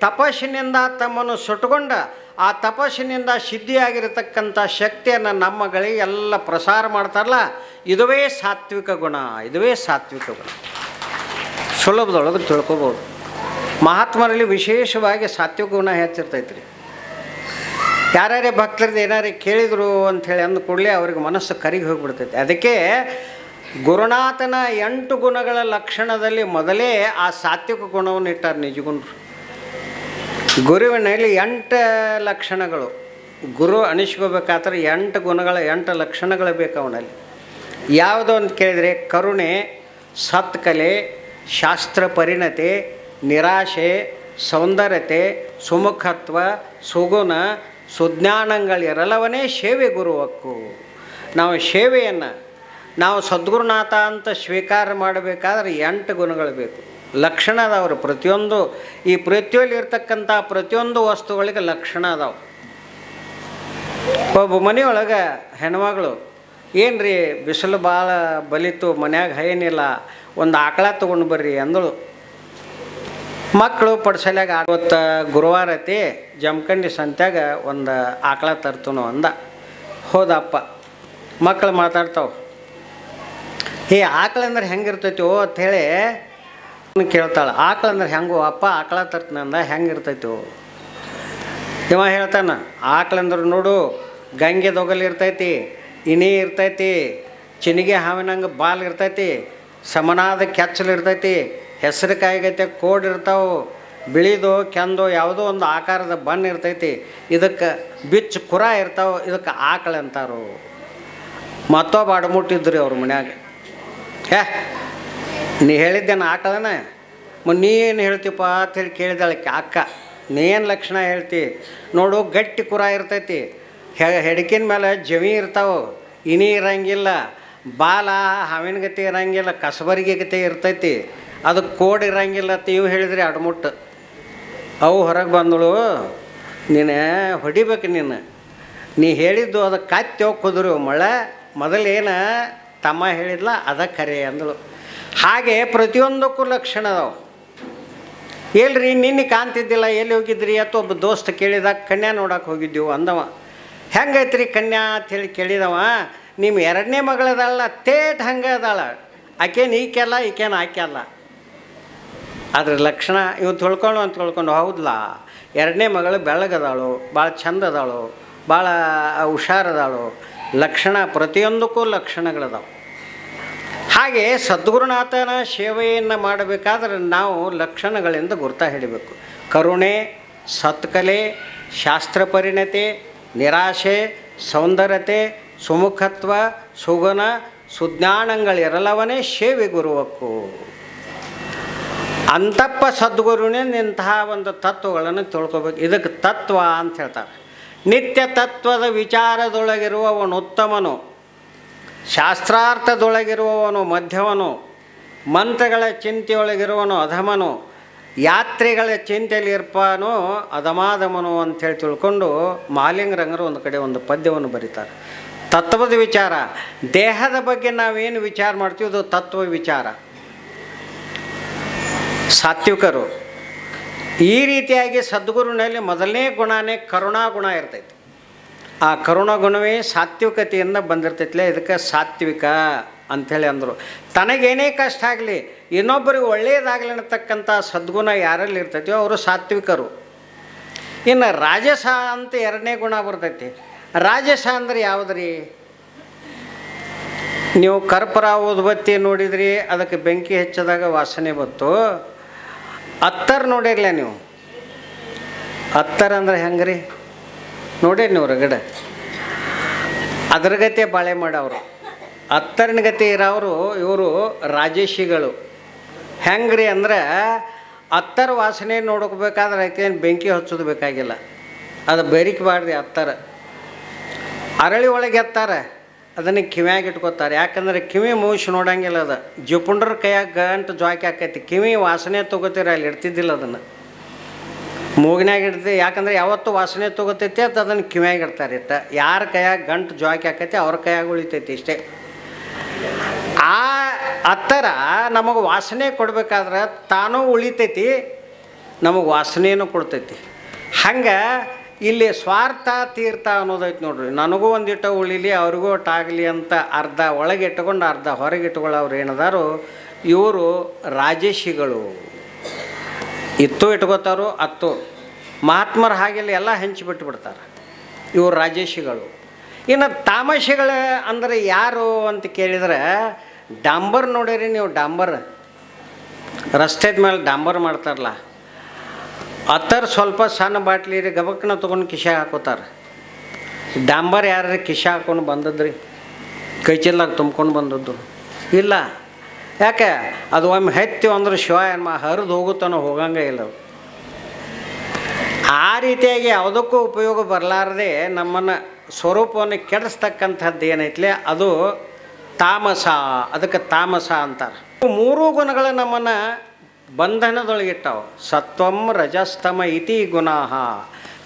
ತಪಸ್ಸಿನಿಂದ ತಮ್ಮನ್ನು ಸುಟ್ಕೊಂಡ ಆ ತಪಸ್ಸಿನಿಂದ ಸಿದ್ಧಿಯಾಗಿರತಕ್ಕಂಥ ಶಕ್ತಿಯನ್ನು ನಮ್ಮಗಳಿಗೆ ಎಲ್ಲ ಪ್ರಸಾರ ಮಾಡ್ತಾರಲ್ಲ, ಇದುವೇ ಸಾತ್ವಿಕ ಗುಣ, ಇದುವೇ ಸಾತ್ವಿಕ ಗುಣ. ಸುಲಭದೊಳಗೆ ತಿಳ್ಕೊಬೋದು. ಮಹಾತ್ಮರಲ್ಲಿ ವಿಶೇಷವಾಗಿ ಸಾತ್ವಿಕ ಗುಣ ಹೆಚ್ಚಿರ್ತೈತೆ ರೀ ಯಾರ್ಯಾರೇ ಭಕ್ತರದ್ದು ಏನಾರೇ ಕೇಳಿದರು ಅಂಥೇಳಿ ಅಂದ ಕೂಡಲೇ ಅವ್ರಿಗೆ ಮನಸ್ಸು ಕರಿಗೆ ಹೋಗಿಬಿಡ್ತೈತೆ. ಅದಕ್ಕೆ ಗುರುನಾಥನ ಎಂಟು ಗುಣಗಳ ಲಕ್ಷಣದಲ್ಲಿ ಮೊದಲೇ ಆ ಸಾತ್ವಿಕ ಗುಣವನ್ನು ಇಟ್ಟಾರೆ ನಿಜಗುಂಡ್ರು ಗುರುವಿನಲ್ಲಿ ಎಂಟು ಲಕ್ಷಣಗಳು. ಗುರು ಅನಿಸ್ಕೋಬೇಕಾದ್ರೆ ಎಂಟು ಗುಣಗಳ, ಎಂಟು ಲಕ್ಷಣಗಳು ಬೇಕು ಅವನಲ್ಲಿ. ಯಾವುದು ಅಂತ ಕೇಳಿದರೆ ಕರುಣೆ, ಸತ್ಕಲೆ ಶಾಸ್ತ್ರ ಪರಿಣತೆ, ನಿರಾಶೆ, ಸೌಂದರ್ಯತೆ, ಸುಮುಖತ್ವ, ಸುಗುಣ, ಸುಜ್ಞಾನಗಳಿರಲವನೇ ಸೇವೆ ಗುರುವಕ್ಕು. ನಾವು ಸೇವೆಯನ್ನು, ನಾವು ಸದ್ಗುರುನಾಥ ಅಂತ ಸ್ವೀಕಾರ ಮಾಡಬೇಕಾದ್ರೆ ಎಂಟು ಗುಣಗಳು ಬೇಕು. ಲಕ್ಷಣ ಅದಾವ್ರು, ಪ್ರತಿಯೊಂದು, ಈ ಪೃಥ್ವಿಯಲ್ಲಿ ಇರ್ತಕ್ಕಂಥ ಪ್ರತಿಯೊಂದು ವಸ್ತುಗಳಿಗೆ ಲಕ್ಷಣ ಅದಾವ. ಒಬ್ಬ ಮನೆಯೊಳಗೆ ಹೆಣ್ಮಗಳು ಏನು ರೀ ಬಿಸಿಲು ಭಾಳ ಬಲಿತು, ಮನ್ಯಾಗ ಏನಿಲ್ಲ ಒಂದು ಆಕಳ ತೊಗೊಂಡು ಬರ್ರಿ ಅಂದಳು. ಮಕ್ಕಳು ಪಡ್ಸಲ್ಯಾಗ ಆಗೋತ್ತ ಗುರುವಾರ ಐತಿ, ಜಮಖಂಡಿ ಸಂತ್ಯಾಗ ಒಂದು ಆಕಳ ತರ್ತನು ಅಂದ. ಹೋದಪ್ಪ ಮಕ್ಕಳು ಮಾತಾಡ್ತಾವೆ. ಏ, ಆಕಳ ಅಂದ್ರೆ ಹೆಂಗಿರ್ತೈತಿ ಓ ಅಂಥೇಳಿ ಕೇಳ್ತಾಳೆ, ಆಕಳ ಅಂದ್ರೆ ಹೆಂಗೋ, ಅಪ್ಪ ಆಕಳ ತರ್ತನಂದ ಹೆಂಗಿರ್ತೈತಿ ಇವ ಹೇಳ್ತಾನ ಆಕಳಂದ್ರೆ ನೋಡು, ಗಂಗೆ ದೊಗಲ್ ಇರ್ತೈತಿ, ಇಣಿ ಇರ್ತೈತಿ, ಚಿನಿಗೆ ಹಾವಿನಂಗೆ ಬಾಲ್ ಇರ್ತೈತಿ ಸಮನಾದ ಕೆಚ್ಚಲು ಇರ್ತೈತಿ, ಹೆಸರು ಕಾಯಿಗೈತೆ, ಕೋಡ್ ಇರ್ತಾವೆ, ಬಿಳಿದು, ಕೆಂದು, ಯಾವುದೋ ಒಂದು ಆಕಾರದ ಬಣ್ಣ ಇರ್ತೈತಿ, ಇದಕ್ಕೆ ಬಿಚ್ಚು ಕುರ ಇರ್ತಾವೆ, ಇದಕ್ಕೆ ಆಕಳ ಅಂತಾರು. ಮತ್ತೊಬ್ಬ ಅಡಮುಟ್ಟಿದ್ರಿ ಅವ್ರ ಮನ್ಯಾಗ. ಹೇ, ನೀ ಹೇಳಿದ್ದೇನು ಆಕಳನ? ಮ, ನೀ ಏನು ಹೇಳ್ತೀಪ್ಪ ಅಂತೇಳಿ ಕೇಳಿದಾಳಕ್ಕೆ ಅಕ್ಕ. ನೀನು ಲಕ್ಷಣ ಹೇಳ್ತಿ? ನೋಡು, ಗಟ್ಟಿ ಕುರ ಇರ್ತೈತಿ. ಹೆ, ಹೆಡಕಿನ ಮೇಲೆ ಜವಿ ಇರ್ತಾವೆ, ಇನಿ ಇರಂಗಿಲ್ಲ. ಬಾಲ ಹಾವಿನ ಗತಿ ಇರಂಗಿಲ್ಲ, ಕಸಬರಿಗೆ ಗತಿ ಇರ್ತೈತಿ. ಅದು ಕೋಡ್ ಇರಂಗಿಲ್ಲ ಅಂತ ಇವು ಹೇಳಿದ್ರಿ ಅಡ್ಮುಟ್ಟು ಅವು ಹೊರಗೆ ಬಂದಳು, ನೀನು ಹೊಡಿಬೇಕು ನೀನು. ನೀ ಹೇಳಿದ್ದು ಅದು ಕತ್ತಿ ಹೋಗಿ ಕುದುರು, ಮಳೆ ಮೊದಲೇನು ತಮ್ಮ ಹೇಳಿದ್ಲ ಅದ ಕರೆ ಅಂದಳು. ಹಾಗೆ ಪ್ರತಿಯೊಂದಕ್ಕೂ ಲಕ್ಷಣ ಅದಾವೆ. ಎಲ್ರಿ, ನಿನ್ನೆ ಕಾಣ್ತಿದ್ದಿಲ್ಲ, ಎಲ್ಲಿ ಹೋಗಿದ್ರಿ? ಅಥವಾ ಒಬ್ಬ ದೋಸ್ತ ಕೇಳಿದಾಗ ಕನ್ಯಾ ನೋಡಕ್ಕೆ ಹೋಗಿದ್ದೆವು ಅಂದವ. ಹೆಂಗೈತ್ರಿ ಕನ್ಯಾ ಅಂತ ಹೇಳಿ ಕೇಳಿದವ. ನಿಮ್ಮ ಎರಡನೇ ಮಗಳದಲ್ಲ ತೇಟ್ ಹಂಗೆ ಅದಾಳ. ಆಕೇನು ಈಕೆಲ್ಲ, ಈಕೇನು ಆಕೆಲ್ಲ. ಅದ್ರ ಲಕ್ಷಣ ಇವ್ ತೊಳ್ಕೊಂಡು ಅಂತ ತೊಳ್ಕೊಂಡು ಹೌದಲ್ಲ ಎರಡನೇ ಮಗಳು ಬೆಳಗದಾಳು ಭಾಳ ಚಂದ ಅದಾಳು ಭಾಳ ಹುಷಾರದಾಳು. ಲಕ್ಷಣ ಪ್ರತಿಯೊಂದಕ್ಕೂ ಲಕ್ಷಣಗಳದಾವೆ. ಹಾಗೆ ಸದ್ಗುರುನಾಥನ ಸೇವೆಯನ್ನು ಮಾಡಬೇಕಾದ್ರೆ ನಾವು ಲಕ್ಷಣಗಳಿಂದ ಗುರ್ತ ಹಿಡಿಬೇಕು. ಕರುಣೆ, ಸತ್ಕಲೆ, ಶಾಸ್ತ್ರ ಪರಿಣತೆ, ನಿರಾಶೆ, ಸೌಂದರ್ಯತೆ ಸುಮುಖತ್ವ, ಸುಗುಣ, ಸುಜ್ಞಾನಗಳಿರಲವನೇ ಸೇವೆ ಗುರುವಕ್ಕು. ಅಂತಪ್ಪ ಸದ್ಗುರುನೇ ಇಂತಹ ಒಂದು ತತ್ವಗಳನ್ನು ತಿಳ್ಕೊಬೇಕು. ಇದಕ್ಕೆ ತತ್ವ ಅಂತ ಹೇಳ್ತಾರೆ. ನಿತ್ಯ ತತ್ವದ ವಿಚಾರದೊಳಗಿರುವವನು ಉತ್ತಮನು. ಶಾಸ್ತ್ರಾರ್ಥದೊಳಗಿರುವವನು ಮಧ್ಯವನು ಮಂತ್ರಗಳ ಚಿಂತೆಯೊಳಗಿರುವನು ಅಧಮನು. ಯಾತ್ರಿಗಳ ಚಿಂತೆಯಲ್ಲಿ ಇರ್ಪಾನು ಅಧಮಾಧಮನು ಅಂಥೇಳಿ ತಿಳ್ಕೊಂಡು ಮಾಲಿಂಗರಂಗರು ಒಂದು ಕಡೆ ಒಂದು ಪದ್ಯವನ್ನು ಬರೀತಾರೆ. ತತ್ವದ ವಿಚಾರ. ದೇಹದ ಬಗ್ಗೆ ನಾವೇನು ವಿಚಾರ ಮಾಡ್ತೀವಿ, ಅದು ತತ್ವ ವಿಚಾರ. ಸಾತ್ವಿಕರು ಈ ರೀತಿಯಾಗಿ ಸದ್ಗುರುನಲ್ಲಿ ಮೊದಲನೇ ಗುಣನೇ ಕರುಣಾ ಗುಣ ಇರ್ತೈತಿ. ಆ ಕರುಣ ಗುಣವೇ ಸಾತ್ವಿಕತೆಯಿಂದ ಬಂದಿರ್ತೈತಿಲ್ಲ ಇದಕ್ಕೆ ಸಾತ್ವಿಕ ಅಂಥೇಳಿ ಅಂದರು. ತನಗೇನೇ ಕಷ್ಟ ಆಗಲಿ, ಇನ್ನೊಬ್ಬರಿಗೆ ಒಳ್ಳೆಯದಾಗಲಿ ಅನ್ನತಕ್ಕಂಥ ಸದ್ಗುಣ ಯಾರಲ್ಲಿ ಇರ್ತೈತೋ, ಅವರು ಸಾತ್ವಿಕರು. ಇನ್ನು ರಾಜಸ ಅಂತ ಎರಡನೇ ಗುಣ ಬರ್ತೈತಿ. ರಾಜಸ ಅಂದ್ರೆ ಯಾವುದ್ರಿ? ನೀವು ಕರ್ಪರ ಉದ್ಬತ್ತಿ ನೋಡಿದ್ರಿ, ಅದಕ್ಕೆ ಬೆಂಕಿ ಹೆಚ್ಚಿದಾಗ ವಾಸನೆ ಬತ್ತು ಅತ್ತರ್ ನೋಡಿರ್ಲ ನೀವು? ಅತ್ತರ್ ಅಂದ್ರೆ ಹೆಂಗ್ರಿ? ನೋಡಿರಿ ನೀವು ಅದ್ರ ಗತೆ ಬಾಳೆ ಮಾಡವ್ರು. ಅತ್ತರಿನ ಗತಿ ಇರೋರು ಇವರು ರಾಜೇಶಿಗಳು. ಹೆಂಗ್ರಿ ಅಂದ್ರೆ ಅತ್ತರ್ ವಾಸನೆ ನೋಡ್ಕೋಬೇಕಾದ್ರೆ ಅದಕ್ಕೇನು ಬೆಂಕಿ ಹಚ್ಚೋದು ಬೇಕಾಗಿಲ್ಲ. ಅದು ಬಾಡ್ರಿ ಅತ್ತರ. ಅರಳಿ ಒಳಗೆ ಎತ್ತಾರೆ. ಅದನ್ನು ಕಿವಿಯಾಗಿ ಇಟ್ಕೋತಾರೆ ಯಾಕಂದ್ರೆ ಕಿವಿ ಮೂಷ್ ನೋಡಂಗಿಲ್ಲ ಅದು. ಜಿಪುಂಡ್ರ ಕೈಯಾಗ ಗಂಟು ಜ್ವಾಕಿ ಹಾಕೈತಿ ಕಿವಿ ವಾಸನೆ ತೊಗೋತೀರ ಅಲ್ಲಿ ಇಡ್ತಿದ್ದಿಲ್ಲ ಅದನ್ನು. ಮೂಗಿನಾಗ ಇಡ್ತಿ ಯಾಕಂದ್ರೆ ಯಾವತ್ತು ವಾಸನೆ ತೊಗೋತೈತಿ ಅದು ಅದನ್ನು ಕಿವಿಯಾಗಿ ಇಡ್ತಾರೆ ಇಟ್ಟ ಯಾರ ಕೈಯಾಗ ಗಂಟು ಜ್ವಾಕಿ ಹಾಕೈತಿ ಅವ್ರ ಕೈಯಾಗ ಉಳಿತೈತಿ ಇಷ್ಟೇ. ಆ ಅತ್ತರ ನಮಗೆ ವಾಸನೆ ಕೊಡಬೇಕಾದ್ರೆ ತಾನೂ ಉಳಿತೈತಿ, ನಮಗೆ ವಾಸನೆಯೂ ಕೊಡ್ತೈತಿ. ಹಂಗೆ ಇಲ್ಲಿ ಸ್ವಾರ್ಥ ತೀರ್ಥ ಅನ್ನೋದೈತೆ ನೋಡ್ರಿ. ನನಗೂ ಒಂದಿಟ್ಟ ಉಳಿಲಿ, ಅವ್ರಿಗೂ ಒಟ್ಟಾಗಲಿ ಅಂತ ಅರ್ಧ ಒಳಗೆ ಇಟ್ಕೊಂಡು ಅರ್ಧ ಹೊರಗೆ ಇಟ್ಕೊಳ್ಳೋರು ಏನದಾರು, ಇವರು ರಾಜೇಶಿಗಳು. ಇತ್ತು ಇಟ್ಕೋತಾರೋ ಅತ್ತು. ಮಹಾತ್ಮರು ಹಾಗೆಲ್ಲ ಎಲ್ಲ ಹಂಚಿಬಿಟ್ಟು ಬಿಡ್ತಾರೆ ಇವರು ರಾಜೇಶಿಗಳು. ಇನ್ನು ತಾಮಸಿಗಳ ಅಂದರೆ ಯಾರು ಅಂತ ಕೇಳಿದ್ರೆ, ಡಾಂಬರ್ ನೋಡಿರಿ ನೀವು ಡಾಂಬರ್. ರಸ್ತೆದ ಮೇಲೆ ಡಾಂಬರ್ ಮಾಡ್ತಾರಲ್ಲ. ಅತ್ತರ್ ಸ್ವಲ್ಪ ಸಣ್ಣ ಬಾಟ್ಲಿ ರೀ ಗಬಕ್ಕನ ತೊಗೊಂಡು ಕಿಶ ಹಾಕೋತಾರೆ. ಡಾಂಬರ್ ಯಾರು ಕಿಶ ಹಾಕೊಂಡು ಬಂದದ್ರಿ? ಕೈ ಚೀಲಾಗ ತುಂಬ್ಕೊಂಡು ಬಂದದ್ದು. ಇಲ್ಲ. ಯಾಕೆ? ಅದು ಒಮ್ಮೆ ಹೆತ್ತಿ ಅಂದ್ರೆ ಶಿವ ಏನ್ಮ ಹರಿದು ಹೋಗುತ್ತಾನೋ ಹೋಗಂಗೆ ಇಲ್ಲ ಆ ರೀತಿಯಾಗಿ ಯಾವುದಕ್ಕೂ ಉಪಯೋಗ ಬರಲಾರದೆ ನಮ್ಮನ್ನು ಸ್ವರೂಪವನ್ನು ಕೆಡಿಸ್ತಕ್ಕಂಥದ್ದು ಏನೈತ್ಲೆ? ಅದು ತಾಮಸ. ಅದಕ್ಕೆ ತಾಮಸ ಅಂತಾರೆ. ಮೂರೂ ಗುಣಗಳು ನಮ್ಮನ್ನು ಬಂಧನದೊಳಗಿಟ್ಟವು. ಸತ್ವಂ ರಜಸ್ತಮ ಇತಿ ಗುಣಾಹ.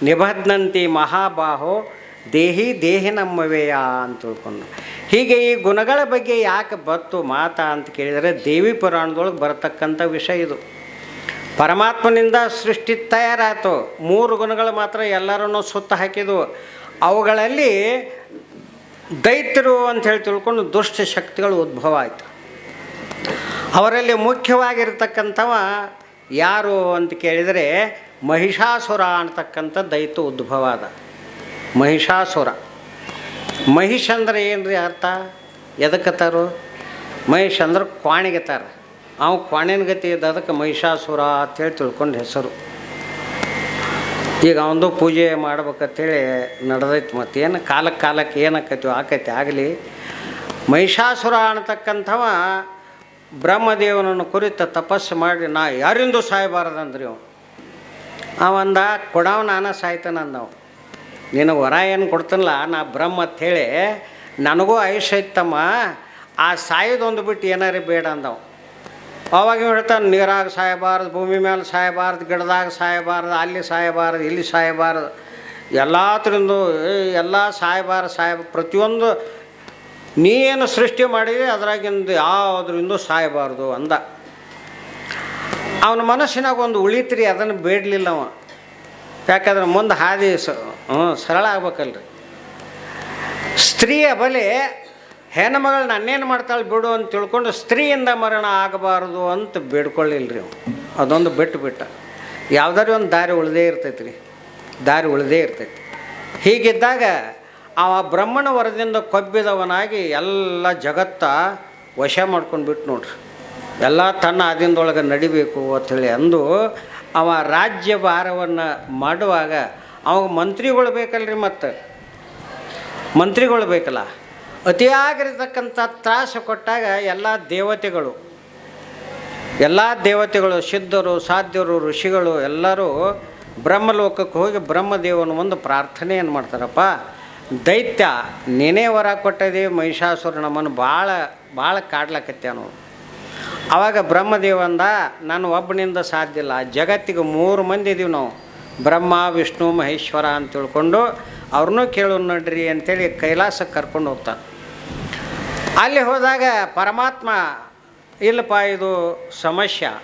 ನಿಬಧ್ನಂತಿ ಮಹಾಬಾಹೋ, ದೇಹಿ ದೇಹಿ ನಮ್ಮವೇಯ ಅಂತ ತಿಳ್ಕೊಂಡು ಹೀಗೆ ಈ ಗುಣಗಳ ಬಗ್ಗೆ ಯಾಕೆ ಬತ್ತು ಮಾತಾ ಅಂತ ಕೇಳಿದರೆ, ದೇವಿ ಪುರಾಣದೊಳಗೆ ಬರತಕ್ಕಂಥ ವಿಷಯ ಇದು. ಪರಮಾತ್ಮನಿಂದ ಸೃಷ್ಟಿ ತಯಾರಾಯಿತು. ಮೂರು ಗುಣಗಳು ಮಾತ್ರ ಎಲ್ಲರನ್ನೂ ಸುತ್ತ ಹಾಕಿದವು. ಅವುಗಳಲ್ಲಿ ದೈತ್ಯರು ಅಂತ ಹೇಳಿ ತಿಳ್ಕೊಂಡು ದುಷ್ಟ ಶಕ್ತಿಗಳು ಉದ್ಭವ ಆಯಿತು. ಅವರಲ್ಲಿ ಮುಖ್ಯವಾಗಿರ್ತಕ್ಕಂಥವ ಯಾರು ಅಂತ ಕೇಳಿದರೆ ಮಹಿಷಾಸುರ ಅಂತಕ್ಕಂಥ ದೈತ್ಯ ಉದ್ಭವ ಅದ. ಮಹಿಷಾಸುರ. ಮಹಿಷ್ ಅಂದ್ರೆ ಏನು ರೀ ಅರ್ಥ ಎದಕ್ಕತ್ತಾರು ಮಹಿಷ್ ಅಂದ್ರೆ ಕ್ವಾಣಿಗೆತ್ತಾರ ಅವ ಕ್ವಾಣಿನ ಗತಿ ಇದ್ದ ಅದಕ್ಕೆ ಮಹಿಷಾಸುರ ಅಂತೇಳಿ ತಿಳ್ಕೊಂಡು ಹೆಸರು. ಈಗ ಅವನದು ಪೂಜೆ ಮಾಡ್ಬೇಕಂತೇಳಿ ನಡೆದೈತಿ ಮತ್ತು ಏನು ಕಾಲಕ್ಕೆ ಕಾಲಕ್ಕೆ ಏನಾಕೈತಿ ಆಕೈತಿ ಆಗಲಿ. ಮಹಿಷಾಸುರ ಅನ್ನತಕ್ಕಂಥವ ಬ್ರಹ್ಮದೇವನನ್ನು ಕುರಿತ ತಪಸ್ಸು ಮಾಡಿ, ನಾ ಯಾರಿಂದೂ ಸಾಯಬಾರದಂದ್ರಿ ಅವ? ಅವಂದ, ಕೊಡವ ನಾನ ಸಾಯ್ತಾನಂದವ. ನಿನಗೆ ವರ ಏನು ಕೊಡ್ತಾನಲ್ಲ, ನಾ ಬ್ರಹ್ಮ ಹೇಳಿ, ನನಗೂ ಆಯುಷ್ಯ ಇತ್ತಮ್ಮ, ಆ ಸಾಯೋದೊಂದು ಬಿಟ್ಟು ಏನಾರೇ ಬೇಡ ಅಂದವ. ಅವಾಗ ಹೇಳ್ತಾನೆ, ನೀರಾಗ ಸಾಯಬಾರ್ದು, ಭೂಮಿ ಮೇಲೆ ಸಾಯಬಾರ್ದು, ಗಿಡದಾಗ ಸಾಯಬಾರ್ದು, ಅಲ್ಲಿ ಸಾಯಬಾರ್ದು, ಇಲ್ಲಿ ಸಾಯಬಾರ್ದು. ಎಲ್ಲತ್ರಿಂದ ಎಲ್ಲ ಸಾಯಬಾರ ಸಾಯ ಪ್ರತಿಯೊಂದು ನೀ ಏನು ಸೃಷ್ಟಿ ಮಾಡಿದೆ, ಅದ್ರಾಗಿಂದು ಯಾವುದರಿಂದ ಸಾಯಬಾರ್ದು ಅಂದ. ಅವನ ಮನಸ್ಸಿನಾಗ ಒಂದು ಉಳಿತ್ರಿ, ಅದನ್ನು ಬೇಡಲಿಲ್ಲ ಅವ. ಯಾಕಂದ್ರೆ ಮುಂದೆ ಹಾದಿ ಸ, ಹ್ಞೂ, ಸರಳ ಆಗ್ಬೇಕಲ್ರಿ. ಸ್ತ್ರೀಯ ಬಲೆ ಹೆಣ್ಮಗಳು ನನ್ನೇನು ಮಾಡ್ತಾಳೆ ಬಿಡು ಅಂತ ತಿಳ್ಕೊಂಡು ಸ್ತ್ರೀಯಿಂದ ಮರಣ ಆಗಬಾರ್ದು ಅಂತ ಬೇಡ್ಕೊಳ್ಳಿಲ್ರಿ ಅವ. ಅದೊಂದು ಬಿಟ್ಟು ಬಿಟ್ಟ. ಯಾವುದಾದ್ರೂ ಒಂದು ದಾರಿ ಉಳಿದೇ ಇರ್ತೈತಿ ರೀ ದಾರಿ ಉಳಿದೇ ಇರ್ತೈತಿ. ಹೀಗಿದ್ದಾಗ ಅವ ಬ್ರಹ್ಮಣ ವರದಿಂದ ಕೊಬ್ಬಿದವನಾಗಿ ಎಲ್ಲ ಜಗತ್ತ ವಶ ಮಾಡ್ಕೊಂಡು ಬಿಟ್ಟು ನೋಡ್ರಿ. ಎಲ್ಲ ತನ್ನ ಆದಿಂದೊಳಗೆ ನಡಿಬೇಕು ಅಂಥೇಳಿ ಅಂದು ಅವ ರಾಜ್ಯ ಭಾರವನ್ನು ಮಾಡುವಾಗ ಅವಾಗ ಮಂತ್ರಿಗಳು ಬೇಕಲ್ರಿ ಮತ್ತು? ಮಂತ್ರಿಗಳು ಬೇಕಲ್ಲ? ಅತಿಯಾಗಿರ್ತಕ್ಕಂಥ ತ್ರಾಸು ಕೊಟ್ಟಾಗ ಎಲ್ಲ ದೇವತೆಗಳು ಎಲ್ಲ ದೇವತೆಗಳು ಸಿದ್ಧರು, ಸಾಧ್ಯರು, ಋಷಿಗಳು ಎಲ್ಲರೂ ಬ್ರಹ್ಮಲೋಕಕ್ಕೆ ಹೋಗಿ ಬ್ರಹ್ಮದೇವನ ಒಂದು ಪ್ರಾರ್ಥನೆಯನ್ನು ಮಾಡ್ತಾರಪ್ಪ. ದೈತ್ಯ ನೆನೆ ವರ ಕೊಟ್ಟದೆ ಮಹಿಷಾಸುರ ನಮ್ಮನ್ನು ಭಾಳ ಭಾಳ ಕಾಡ್ಲಕತ್ಯಾನು ಆವಾಗ ಬ್ರಹ್ಮದೇವ ಅಂದ, ನಾನು ಒಬ್ಬನಿಂದ ಸಾಧ್ಯ ಇಲ್ಲ. ಜಗತ್ತಿಗೆ ಮೂರು ಮಂದಿ ಇದೀವಿ ನಾವು. ಬ್ರಹ್ಮ, ವಿಷ್ಣು, ಮಹೇಶ್ವರ ಅಂತ ತಿಳ್ಕೊಂಡು ಅವ್ರನ್ನೂ ಕೇಳು ನೋಡ್ರಿ ಅಂತೇಳಿ ಕೈಲಾಸಕ್ಕೆ ಕರ್ಕೊಂಡು ಹೋಗ್ತಾನೆ. ಅಲ್ಲಿ ಹೋದಾಗ ಪರಮಾತ್ಮ, ಇಲ್ಲಪ್ಪ, ಇದು ಸಮಸ್ಯೆ.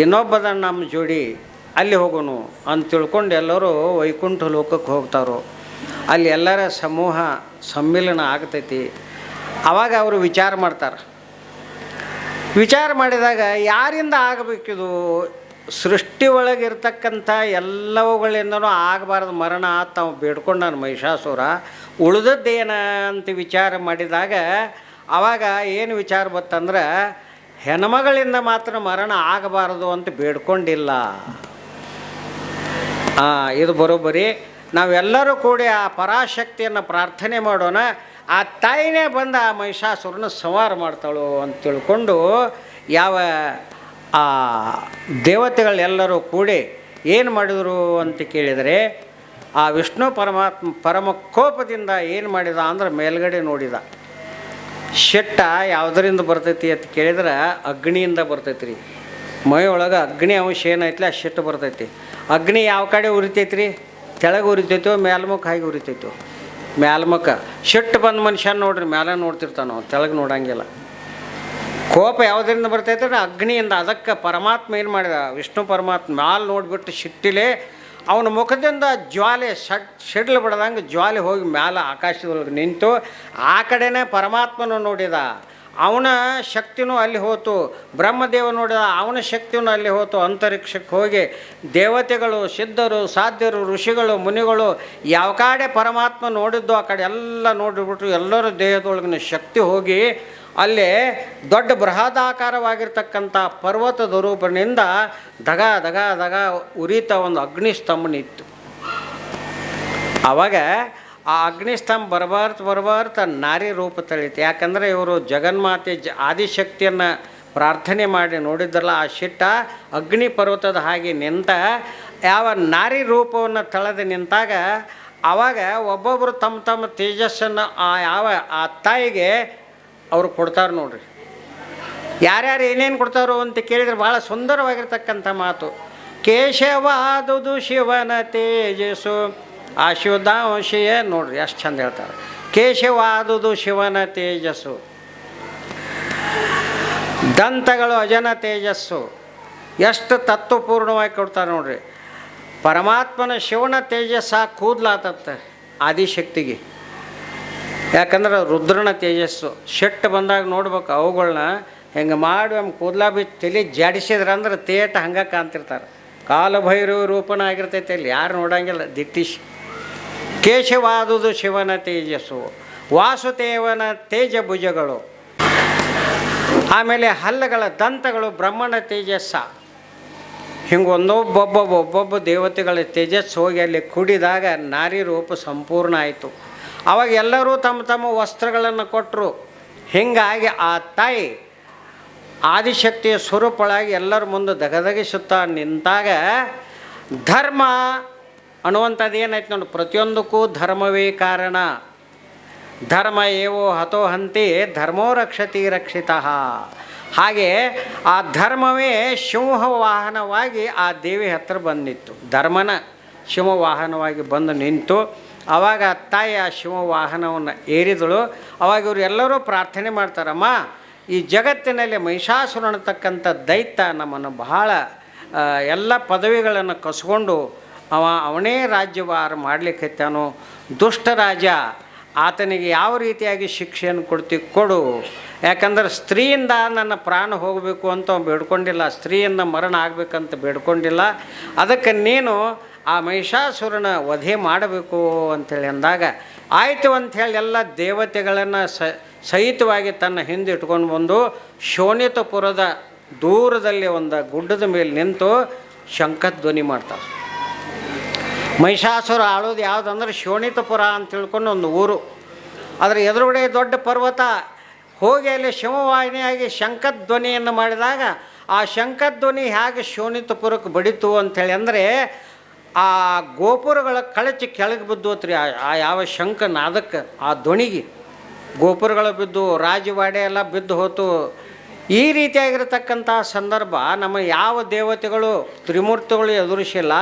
ಇನ್ನೊಬ್ಬದ ನಮ್ಮ ಜೋಡಿ ಅಲ್ಲಿ ಹೋಗೋನು ಅಂತ ತಿಳ್ಕೊಂಡು ಎಲ್ಲರೂ ವೈಕುಂಠ ಲೋಕಕ್ಕೆ ಹೋಗ್ತಾರೋ. ಅಲ್ಲಿ ಎಲ್ಲರ ಸಮೂಹ ಸಮ್ಮಿಲನ ಆಗ್ತೈತಿ. ಆವಾಗ ಅವರು ವಿಚಾರ ಮಾಡ್ತಾರೆ. ವಿಚಾರ ಮಾಡಿದಾಗ ಯಾರಿಂದ ಆಗಬೇಕಿದು ಸೃಷ್ಟಿ ಒಳಗಿರ್ತಕ್ಕಂಥ ಎಲ್ಲವುಗಳಿಂದನೂ ಆಗಬಾರ್ದು. ಮರಣ ತಾವು ಬೇಡ್ಕೊಂಡಾನ ಮಹಿಷಾಸುರ. ಉಳಿದದ್ದೇನ ಅಂತ ವಿಚಾರ ಮಾಡಿದಾಗ ಆವಾಗ ಏನು ವಿಚಾರ ಬತ್ತಂದ್ರೆ, ಹೆಣ್ಮಗಳಿಂದ ಮಾತ್ರ ಮರಣ ಆಗಬಾರದು ಅಂತ ಬೇಡ್ಕೊಂಡಿಲ್ಲ. ಇದು ಬರೋಬ್ಬರಿ. ನಾವೆಲ್ಲರೂ ಕೂಡಿ ಆ ಪರಾಶಕ್ತಿಯನ್ನು ಪ್ರಾರ್ಥನೆ ಮಾಡೋಣ. ಆ ತಾಯಿನೇ ಬಂದು ಆ ಮಹಿಷಾಸುರನ ಸಂವಾರ ಮಾಡ್ತಾಳು ಅಂತ ತಿಳ್ಕೊಂಡು ಯಾವ, ಆ ದೇವತೆಗಳೆಲ್ಲರೂ ಕೂಡಿ ಏನು ಮಾಡಿದರು ಅಂತ ಕೇಳಿದರೆ, ಆ ವಿಷ್ಣು ಪರಮಾತ್ಮ ಪರಮ ಕೋಪದಿಂದ ಏನು ಮಾಡಿದ ಅಂದ್ರೆ ಮೇಲ್ಗಡೆ ನೋಡಿದ. ಶೆಟ್ಟ ಯಾವುದರಿಂದ ಬರ್ತೈತಿ ಅಂತ ಕೇಳಿದ್ರೆ ಅಗ್ನಿಯಿಂದ ಬರ್ತೈತಿ ರೀ ಮೈ ಒಳಗೆ ಅಗ್ನಿ ಅಂಶ ಏನೈತಿ ಆ ಶೆಟ್ಟು ಬರ್ತೈತಿ. ಅಗ್ನಿ ಯಾವ ಕಡೆ ಉರಿತೈತಿ ರೀ ಕೆಳಗೆ ಉರಿತೈತೋ ಮೇಲ್ಮುಖ ಹಾಗೆ ಉರಿತೈತೋ. ಮೇಲ್ಮುಖ ಶಿಟ್ಟು ಬಂದ ಮನುಷ್ಯ ನೋಡ್ರಿ ಮೇಲೆ ನೋಡ್ತಿರ್ತಾನ ತೆಳಗೆ ನೋಡಂಗಿಲ್ಲ. ಕೋಪ ಯಾವುದರಿಂದ ಬರ್ತೈತೆ ಅಗ್ನಿಯಿಂದ. ಅದಕ್ಕೆ ಪರಮಾತ್ಮ ಏನು ಮಾಡಿದ? ವಿಷ್ಣು ಪರಮಾತ್ಮ ಮ್ಯಾಲೆ ನೋಡಿಬಿಟ್ಟು ಶಿಟ್ಟಿಲೆ, ಅವನ ಮುಖದಿಂದ ಜ್ವಾಲೆ ಸಡ್ ಸಿಡ್ಲು ಬಿಡದಂಗೆ ಜ್ವಾಲೆ ಹೋಗಿ ಮ್ಯಾಲೆ ಆಕಾಶದೊಳಗೆ ನಿಂತು ಆ ಕಡೆನೇ ಪರಮಾತ್ಮನ ನೋಡಿದ. ಅವನ ಶಕ್ತಿನೂ ಅಲ್ಲಿ ಹೋತು. ಬ್ರಹ್ಮದೇವ ನೋಡಿದ ಅವನ ಶಕ್ತಿಯೂ ಅಲ್ಲಿ ಹೋತು. ಅಂತರಿಕ್ಷಕ್ಕೆ ಹೋಗಿ ದೇವತೆಗಳು, ಸಿದ್ಧರು, ಸಾಧ್ಯರು, ಋಷಿಗಳು, ಮುನಿಗಳು ಯಾವ ಕಡೆ ಪರಮಾತ್ಮ ನೋಡಿದ್ದು ಆ ಕಡೆ ಎಲ್ಲ ನೋಡಿಬಿಟ್ರು. ಎಲ್ಲರ ದೇಹದೊಳಗಿನ ಶಕ್ತಿ ಹೋಗಿ ಅಲ್ಲಿ ದೊಡ್ಡ ಬೃಹದಾಕಾರವಾಗಿರ್ತಕ್ಕಂಥ ಪರ್ವತದ ರೂಪದಿಂದ ದಗ ದಗ ದಗ ಉರಿತ ಒಂದು ಅಗ್ನಿ ಸ್ತಂಭನಿತ್ತು ಆವಾಗ ಆ ಅಗ್ನಿಸ್ತಂಭ ಬರಬಾರ್ದು ಬರಬಾರ್ದು ನಾರಿ ರೂಪ ತಳೀತು. ಯಾಕಂದರೆ ಇವರು ಜಗನ್ಮಾತೆ ಜ ಆದಿಶಕ್ತಿಯನ್ನು ಪ್ರಾರ್ಥನೆ ಮಾಡಿ ನೋಡಿದ್ರಲ್ಲ, ಆ ಶಿಟ್ಟ ಅಗ್ನಿ ಪರ್ವತದ ಹಾಗೆ ನಿಂತ, ಯಾವ ನಾರಿ ರೂಪವನ್ನು ತಳೆದು ನಿಂತಾಗ ಆವಾಗ ಒಬ್ಬೊಬ್ಬರು ತಮ್ಮ ತಮ್ಮ ತೇಜಸ್ಸನ್ನು ಆ ಯಾವ, ಆ ತಾಯಿಗೆ ಅವರು ಕೊಡ್ತಾರೆ ನೋಡ್ರಿ. ಯಾರ್ಯಾರು ಏನೇನು ಕೊಡ್ತಾರೋ ಅಂತ ಕೇಳಿದ್ರೆ ಭಾಳ ಸುಂದರವಾಗಿರ್ತಕ್ಕಂಥ ಮಾತು. ಕೇಶವಾದುದು ಶಿವನ ತೇಜಸ್ಸು. ಆ ಶಿವದಾಂಶಿಯೇ ನೋಡ್ರಿ ಎಷ್ಟು ಚಂದ ಹೇಳ್ತಾರೆ. ಕೇಶವಾದುದು ಶಿವನ ತೇಜಸ್ಸು. ದಂತಗಳು ಅಜನ ತೇಜಸ್ಸು. ಎಷ್ಟು ತತ್ವಪೂರ್ಣವಾಗಿ ಕೊಡ್ತಾರೆ ನೋಡ್ರಿ. ಪರಮಾತ್ಮನ ಶಿವನ ತೇಜಸ್ಸ ಕೂದ್ಲಾತತ್ತೆ ಆದಿಶಕ್ತಿಗೆ. ಯಾಕಂದ್ರೆ ರುದ್ರನ ತೇಜಸ್ಸು. ಶೆಟ್ಟು ಬಂದಾಗ ನೋಡ್ಬೇಕು ಅವುಗಳನ್ನ ಹೆಂಗೆ ಮಾಡಿ ನಮ್ಮ ಕೂದಲ ಬಿಟ್ಟು ತಲೆ ಜಾಡಿಸಿದ್ರೆ ಅಂದ್ರೆ ತೇಟ ಹಂಗೆ ಕಾಣ್ತಿರ್ತಾರೆ. ಕಾಲಭೈರವ ರೂಪನ ಆಗಿರ್ತೈತೆ ಅಲ್ಲಿ, ಯಾರು ನೋಡಂಗಿಲ್ಲ. ದಿಟ್ಟಿಶ್. ಕೇಶವಾದುದು ಶಿವನ ತೇಜಸ್ಸು. ವಾಸುದೇವನ ತೇಜ ಭುಜಗಳು ಆಮೇಲೆ ಹಲ್ಲಗಳ ದಂತಗಳು ಬ್ರಹ್ಮನ ತೇಜಸ್ಸ. ಹಿಂಗೆ ಒಂದೊಬ್ಬೊಬ್ಬ ಒಬ್ಬೊಬ್ಬ ದೇವತೆಗಳ ತೇಜಸ್ಸು ಹೋಗಿ ಅಲ್ಲಿ ಕುಡಿದಾಗ ನಾರಿ ರೂಪ ಸಂಪೂರ್ಣ ಆಯಿತು. ಅವಾಗ ಎಲ್ಲರೂ ತಮ್ಮ ತಮ್ಮ ವಸ್ತ್ರಗಳನ್ನು ಕೊಟ್ಟರು ಹಿಂಗಾಗಿ ಆ ತಾಯಿ ಆದಿಶಕ್ತಿಯ ಸ್ವರೂಪಳಾಗಿ ಎಲ್ಲರ ಮುಂದೆ ದಗದಗಿಸುತ್ತಾ ನಿಂತಾಗ ಧರ್ಮ ಅನ್ನುವಂಥದ್ದು ಏನಾಯ್ತು ನೋಡಿ, ಪ್ರತಿಯೊಂದಕ್ಕೂ ಧರ್ಮವೇ ಕಾರಣ. ಧರ್ಮ ಏವೋ ಹತೋ ಹಂತಿ ಧರ್ಮೋ ರಕ್ಷತಿ ರಕ್ಷಿತ. ಹಾಗೆ ಆ ಧರ್ಮವೇ ಸಿಂಹ ವಾಹನವಾಗಿ ಆ ದೇವಿ ಹತ್ರ ಬಂದಿತ್ತು. ಧರ್ಮನ ಶಿವ ವಾಹನವಾಗಿ ಬಂದು ನಿಂತು ಆವಾಗ ತಾಯಿ ಆ ಶಿವ ವಾಹನವನ್ನು ಏರಿದಳು. ಅವಾಗ ಇವರು ಎಲ್ಲರೂ ಪ್ರಾರ್ಥನೆ ಮಾಡ್ತಾರಮ್ಮ ಈ ಜಗತ್ತಿನಲ್ಲಿ ಮಹಿಷಾಸುರ ದೈತ್ಯ ನಮ್ಮನ್ನು ಬಹಳ ಎಲ್ಲ ಪದವಿಗಳನ್ನು ಕಸ್ಕೊಂಡು ಅವ ಅವನೇ ರಾಜ್ಯಭಾರ ಮಾಡಲಿಕ್ಕತ್ತಾನೋ ದುಷ್ಟ ರಾಜ, ಆತನಿಗೆ ಯಾವ ರೀತಿಯಾಗಿ ಶಿಕ್ಷೆಯನ್ನು ಕೊಡ್ತಿ, ಕೊಡು. ಯಾಕಂದ್ರೆ ಸ್ತ್ರೀಯಿಂದ ನನ್ನ ಪ್ರಾಣ ಹೋಗಬೇಕು ಅಂತ ಅವ್ನು ಬೇಡ್ಕೊಂಡಿಲ್ಲ, ಸ್ತ್ರೀಯಿಂದ ಮರಣ ಆಗಬೇಕಂತ ಬೇಡ್ಕೊಂಡಿಲ್ಲ. ಅದಕ್ಕೆ ನೀನು ಆ ಮಹಿಷಾಸುರನ ವಧೆ ಮಾಡಬೇಕು ಅಂಥೇಳಿ ಅಂದಾಗ, ಆಯಿತು ಅಂಥೇಳಿ ಎಲ್ಲ ದೇವತೆಗಳನ್ನು ಸ, ಸಹಿತವಾಗಿ ತನ್ನ ಹಿಂದೆ ಇಟ್ಕೊಂಡು ಬಂದು ಶೋಣಿತಪುರದ ದೂರದಲ್ಲಿ ಒಂದು ಗುಡ್ಡದ ಮೇಲೆ ನಿಂತು ಶಂಖಧ್ವನಿ ಮಾಡ್ತಾರೆ ಮಹಿಷಾಸುರ ಆಳೋದು ಯಾವುದಂದ್ರೆ ಶೋಣಿತಪುರ ಅಂತ ತಿಳ್ಕೊಂಡು ಒಂದು ಊರು. ಅದರ ಎದುರುಗಡೆ ದೊಡ್ಡ ಪರ್ವತ. ಹೋಗಿ ಅಲ್ಲಿ ಶಿವವಾಹಿನಿಯಾಗಿ ಶಂಖಧ್ವನಿಯನ್ನು ಮಾಡಿದಾಗ ಆ ಶಂಖಧ್ವನಿ ಹೇಗೆ ಶೋಣಿತಪುರಕ್ಕೆ ಬಡಿತು ಅಂಥೇಳಿ ಅಂದರೆ ಆ ಗೋಪುರಗಳ ಕಳಚಿ ಕೆಳಗೆ ಬಿದ್ದೋತ್ರಿ ಆ ಆ ಯಾವ ಶಂಖ ನಾದಕ್ಕೆ ಆ ಧ್ವನಿಗೆ. ಗೋಪುರಗಳು ಬಿದ್ದು ರಾಜವಾಡೆ ಎಲ್ಲ ಬಿದ್ದು ಹೋತು. ಈ ರೀತಿಯಾಗಿರತಕ್ಕಂಥ ಸಂದರ್ಭ ನಮ್ಮ ಯಾವ ದೇವತೆಗಳು, ತ್ರಿಮೂರ್ತಿಗಳು ಎದುರಿಸಿಲ್ಲ,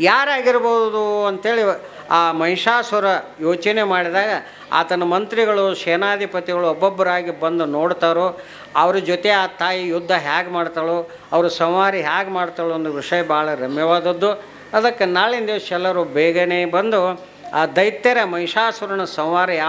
ಯಾರಾಗಿರ್ಬೋದು ಅಂಥೇಳಿ ಆ ಮಹಿಷಾಸುರ ಯೋಚನೆ ಮಾಡಿದಾಗ ಆತನ ಮಂತ್ರಿಗಳು, ಸೇನಾಧಿಪತಿಗಳು ಒಬ್ಬೊಬ್ಬರಾಗಿ ಬಂದು ನೋಡ್ತಾರೋ, ಅವ್ರ ಜೊತೆ ಆ ತಾಯಿ ಯುದ್ಧ ಹೇಗೆ ಮಾಡ್ತಾಳೋ, ಅವರು ಸಂವಾರಿ ಹೇಗೆ ಮಾಡ್ತಾಳೋ ಅನ್ನೋ ವಿಷಯ ಭಾಳ ರಮ್ಯವಾದದ್ದು. ಅದಕ್ಕೆ ನಾಳಿನ ದಿವಸ ಎಲ್ಲರೂ ಬೇಗನೆ ಬಂದು ಆ ದೈತ್ಯರ ಮಹಿಷಾಸುರನ ಸಂವಾರ ಯಾವ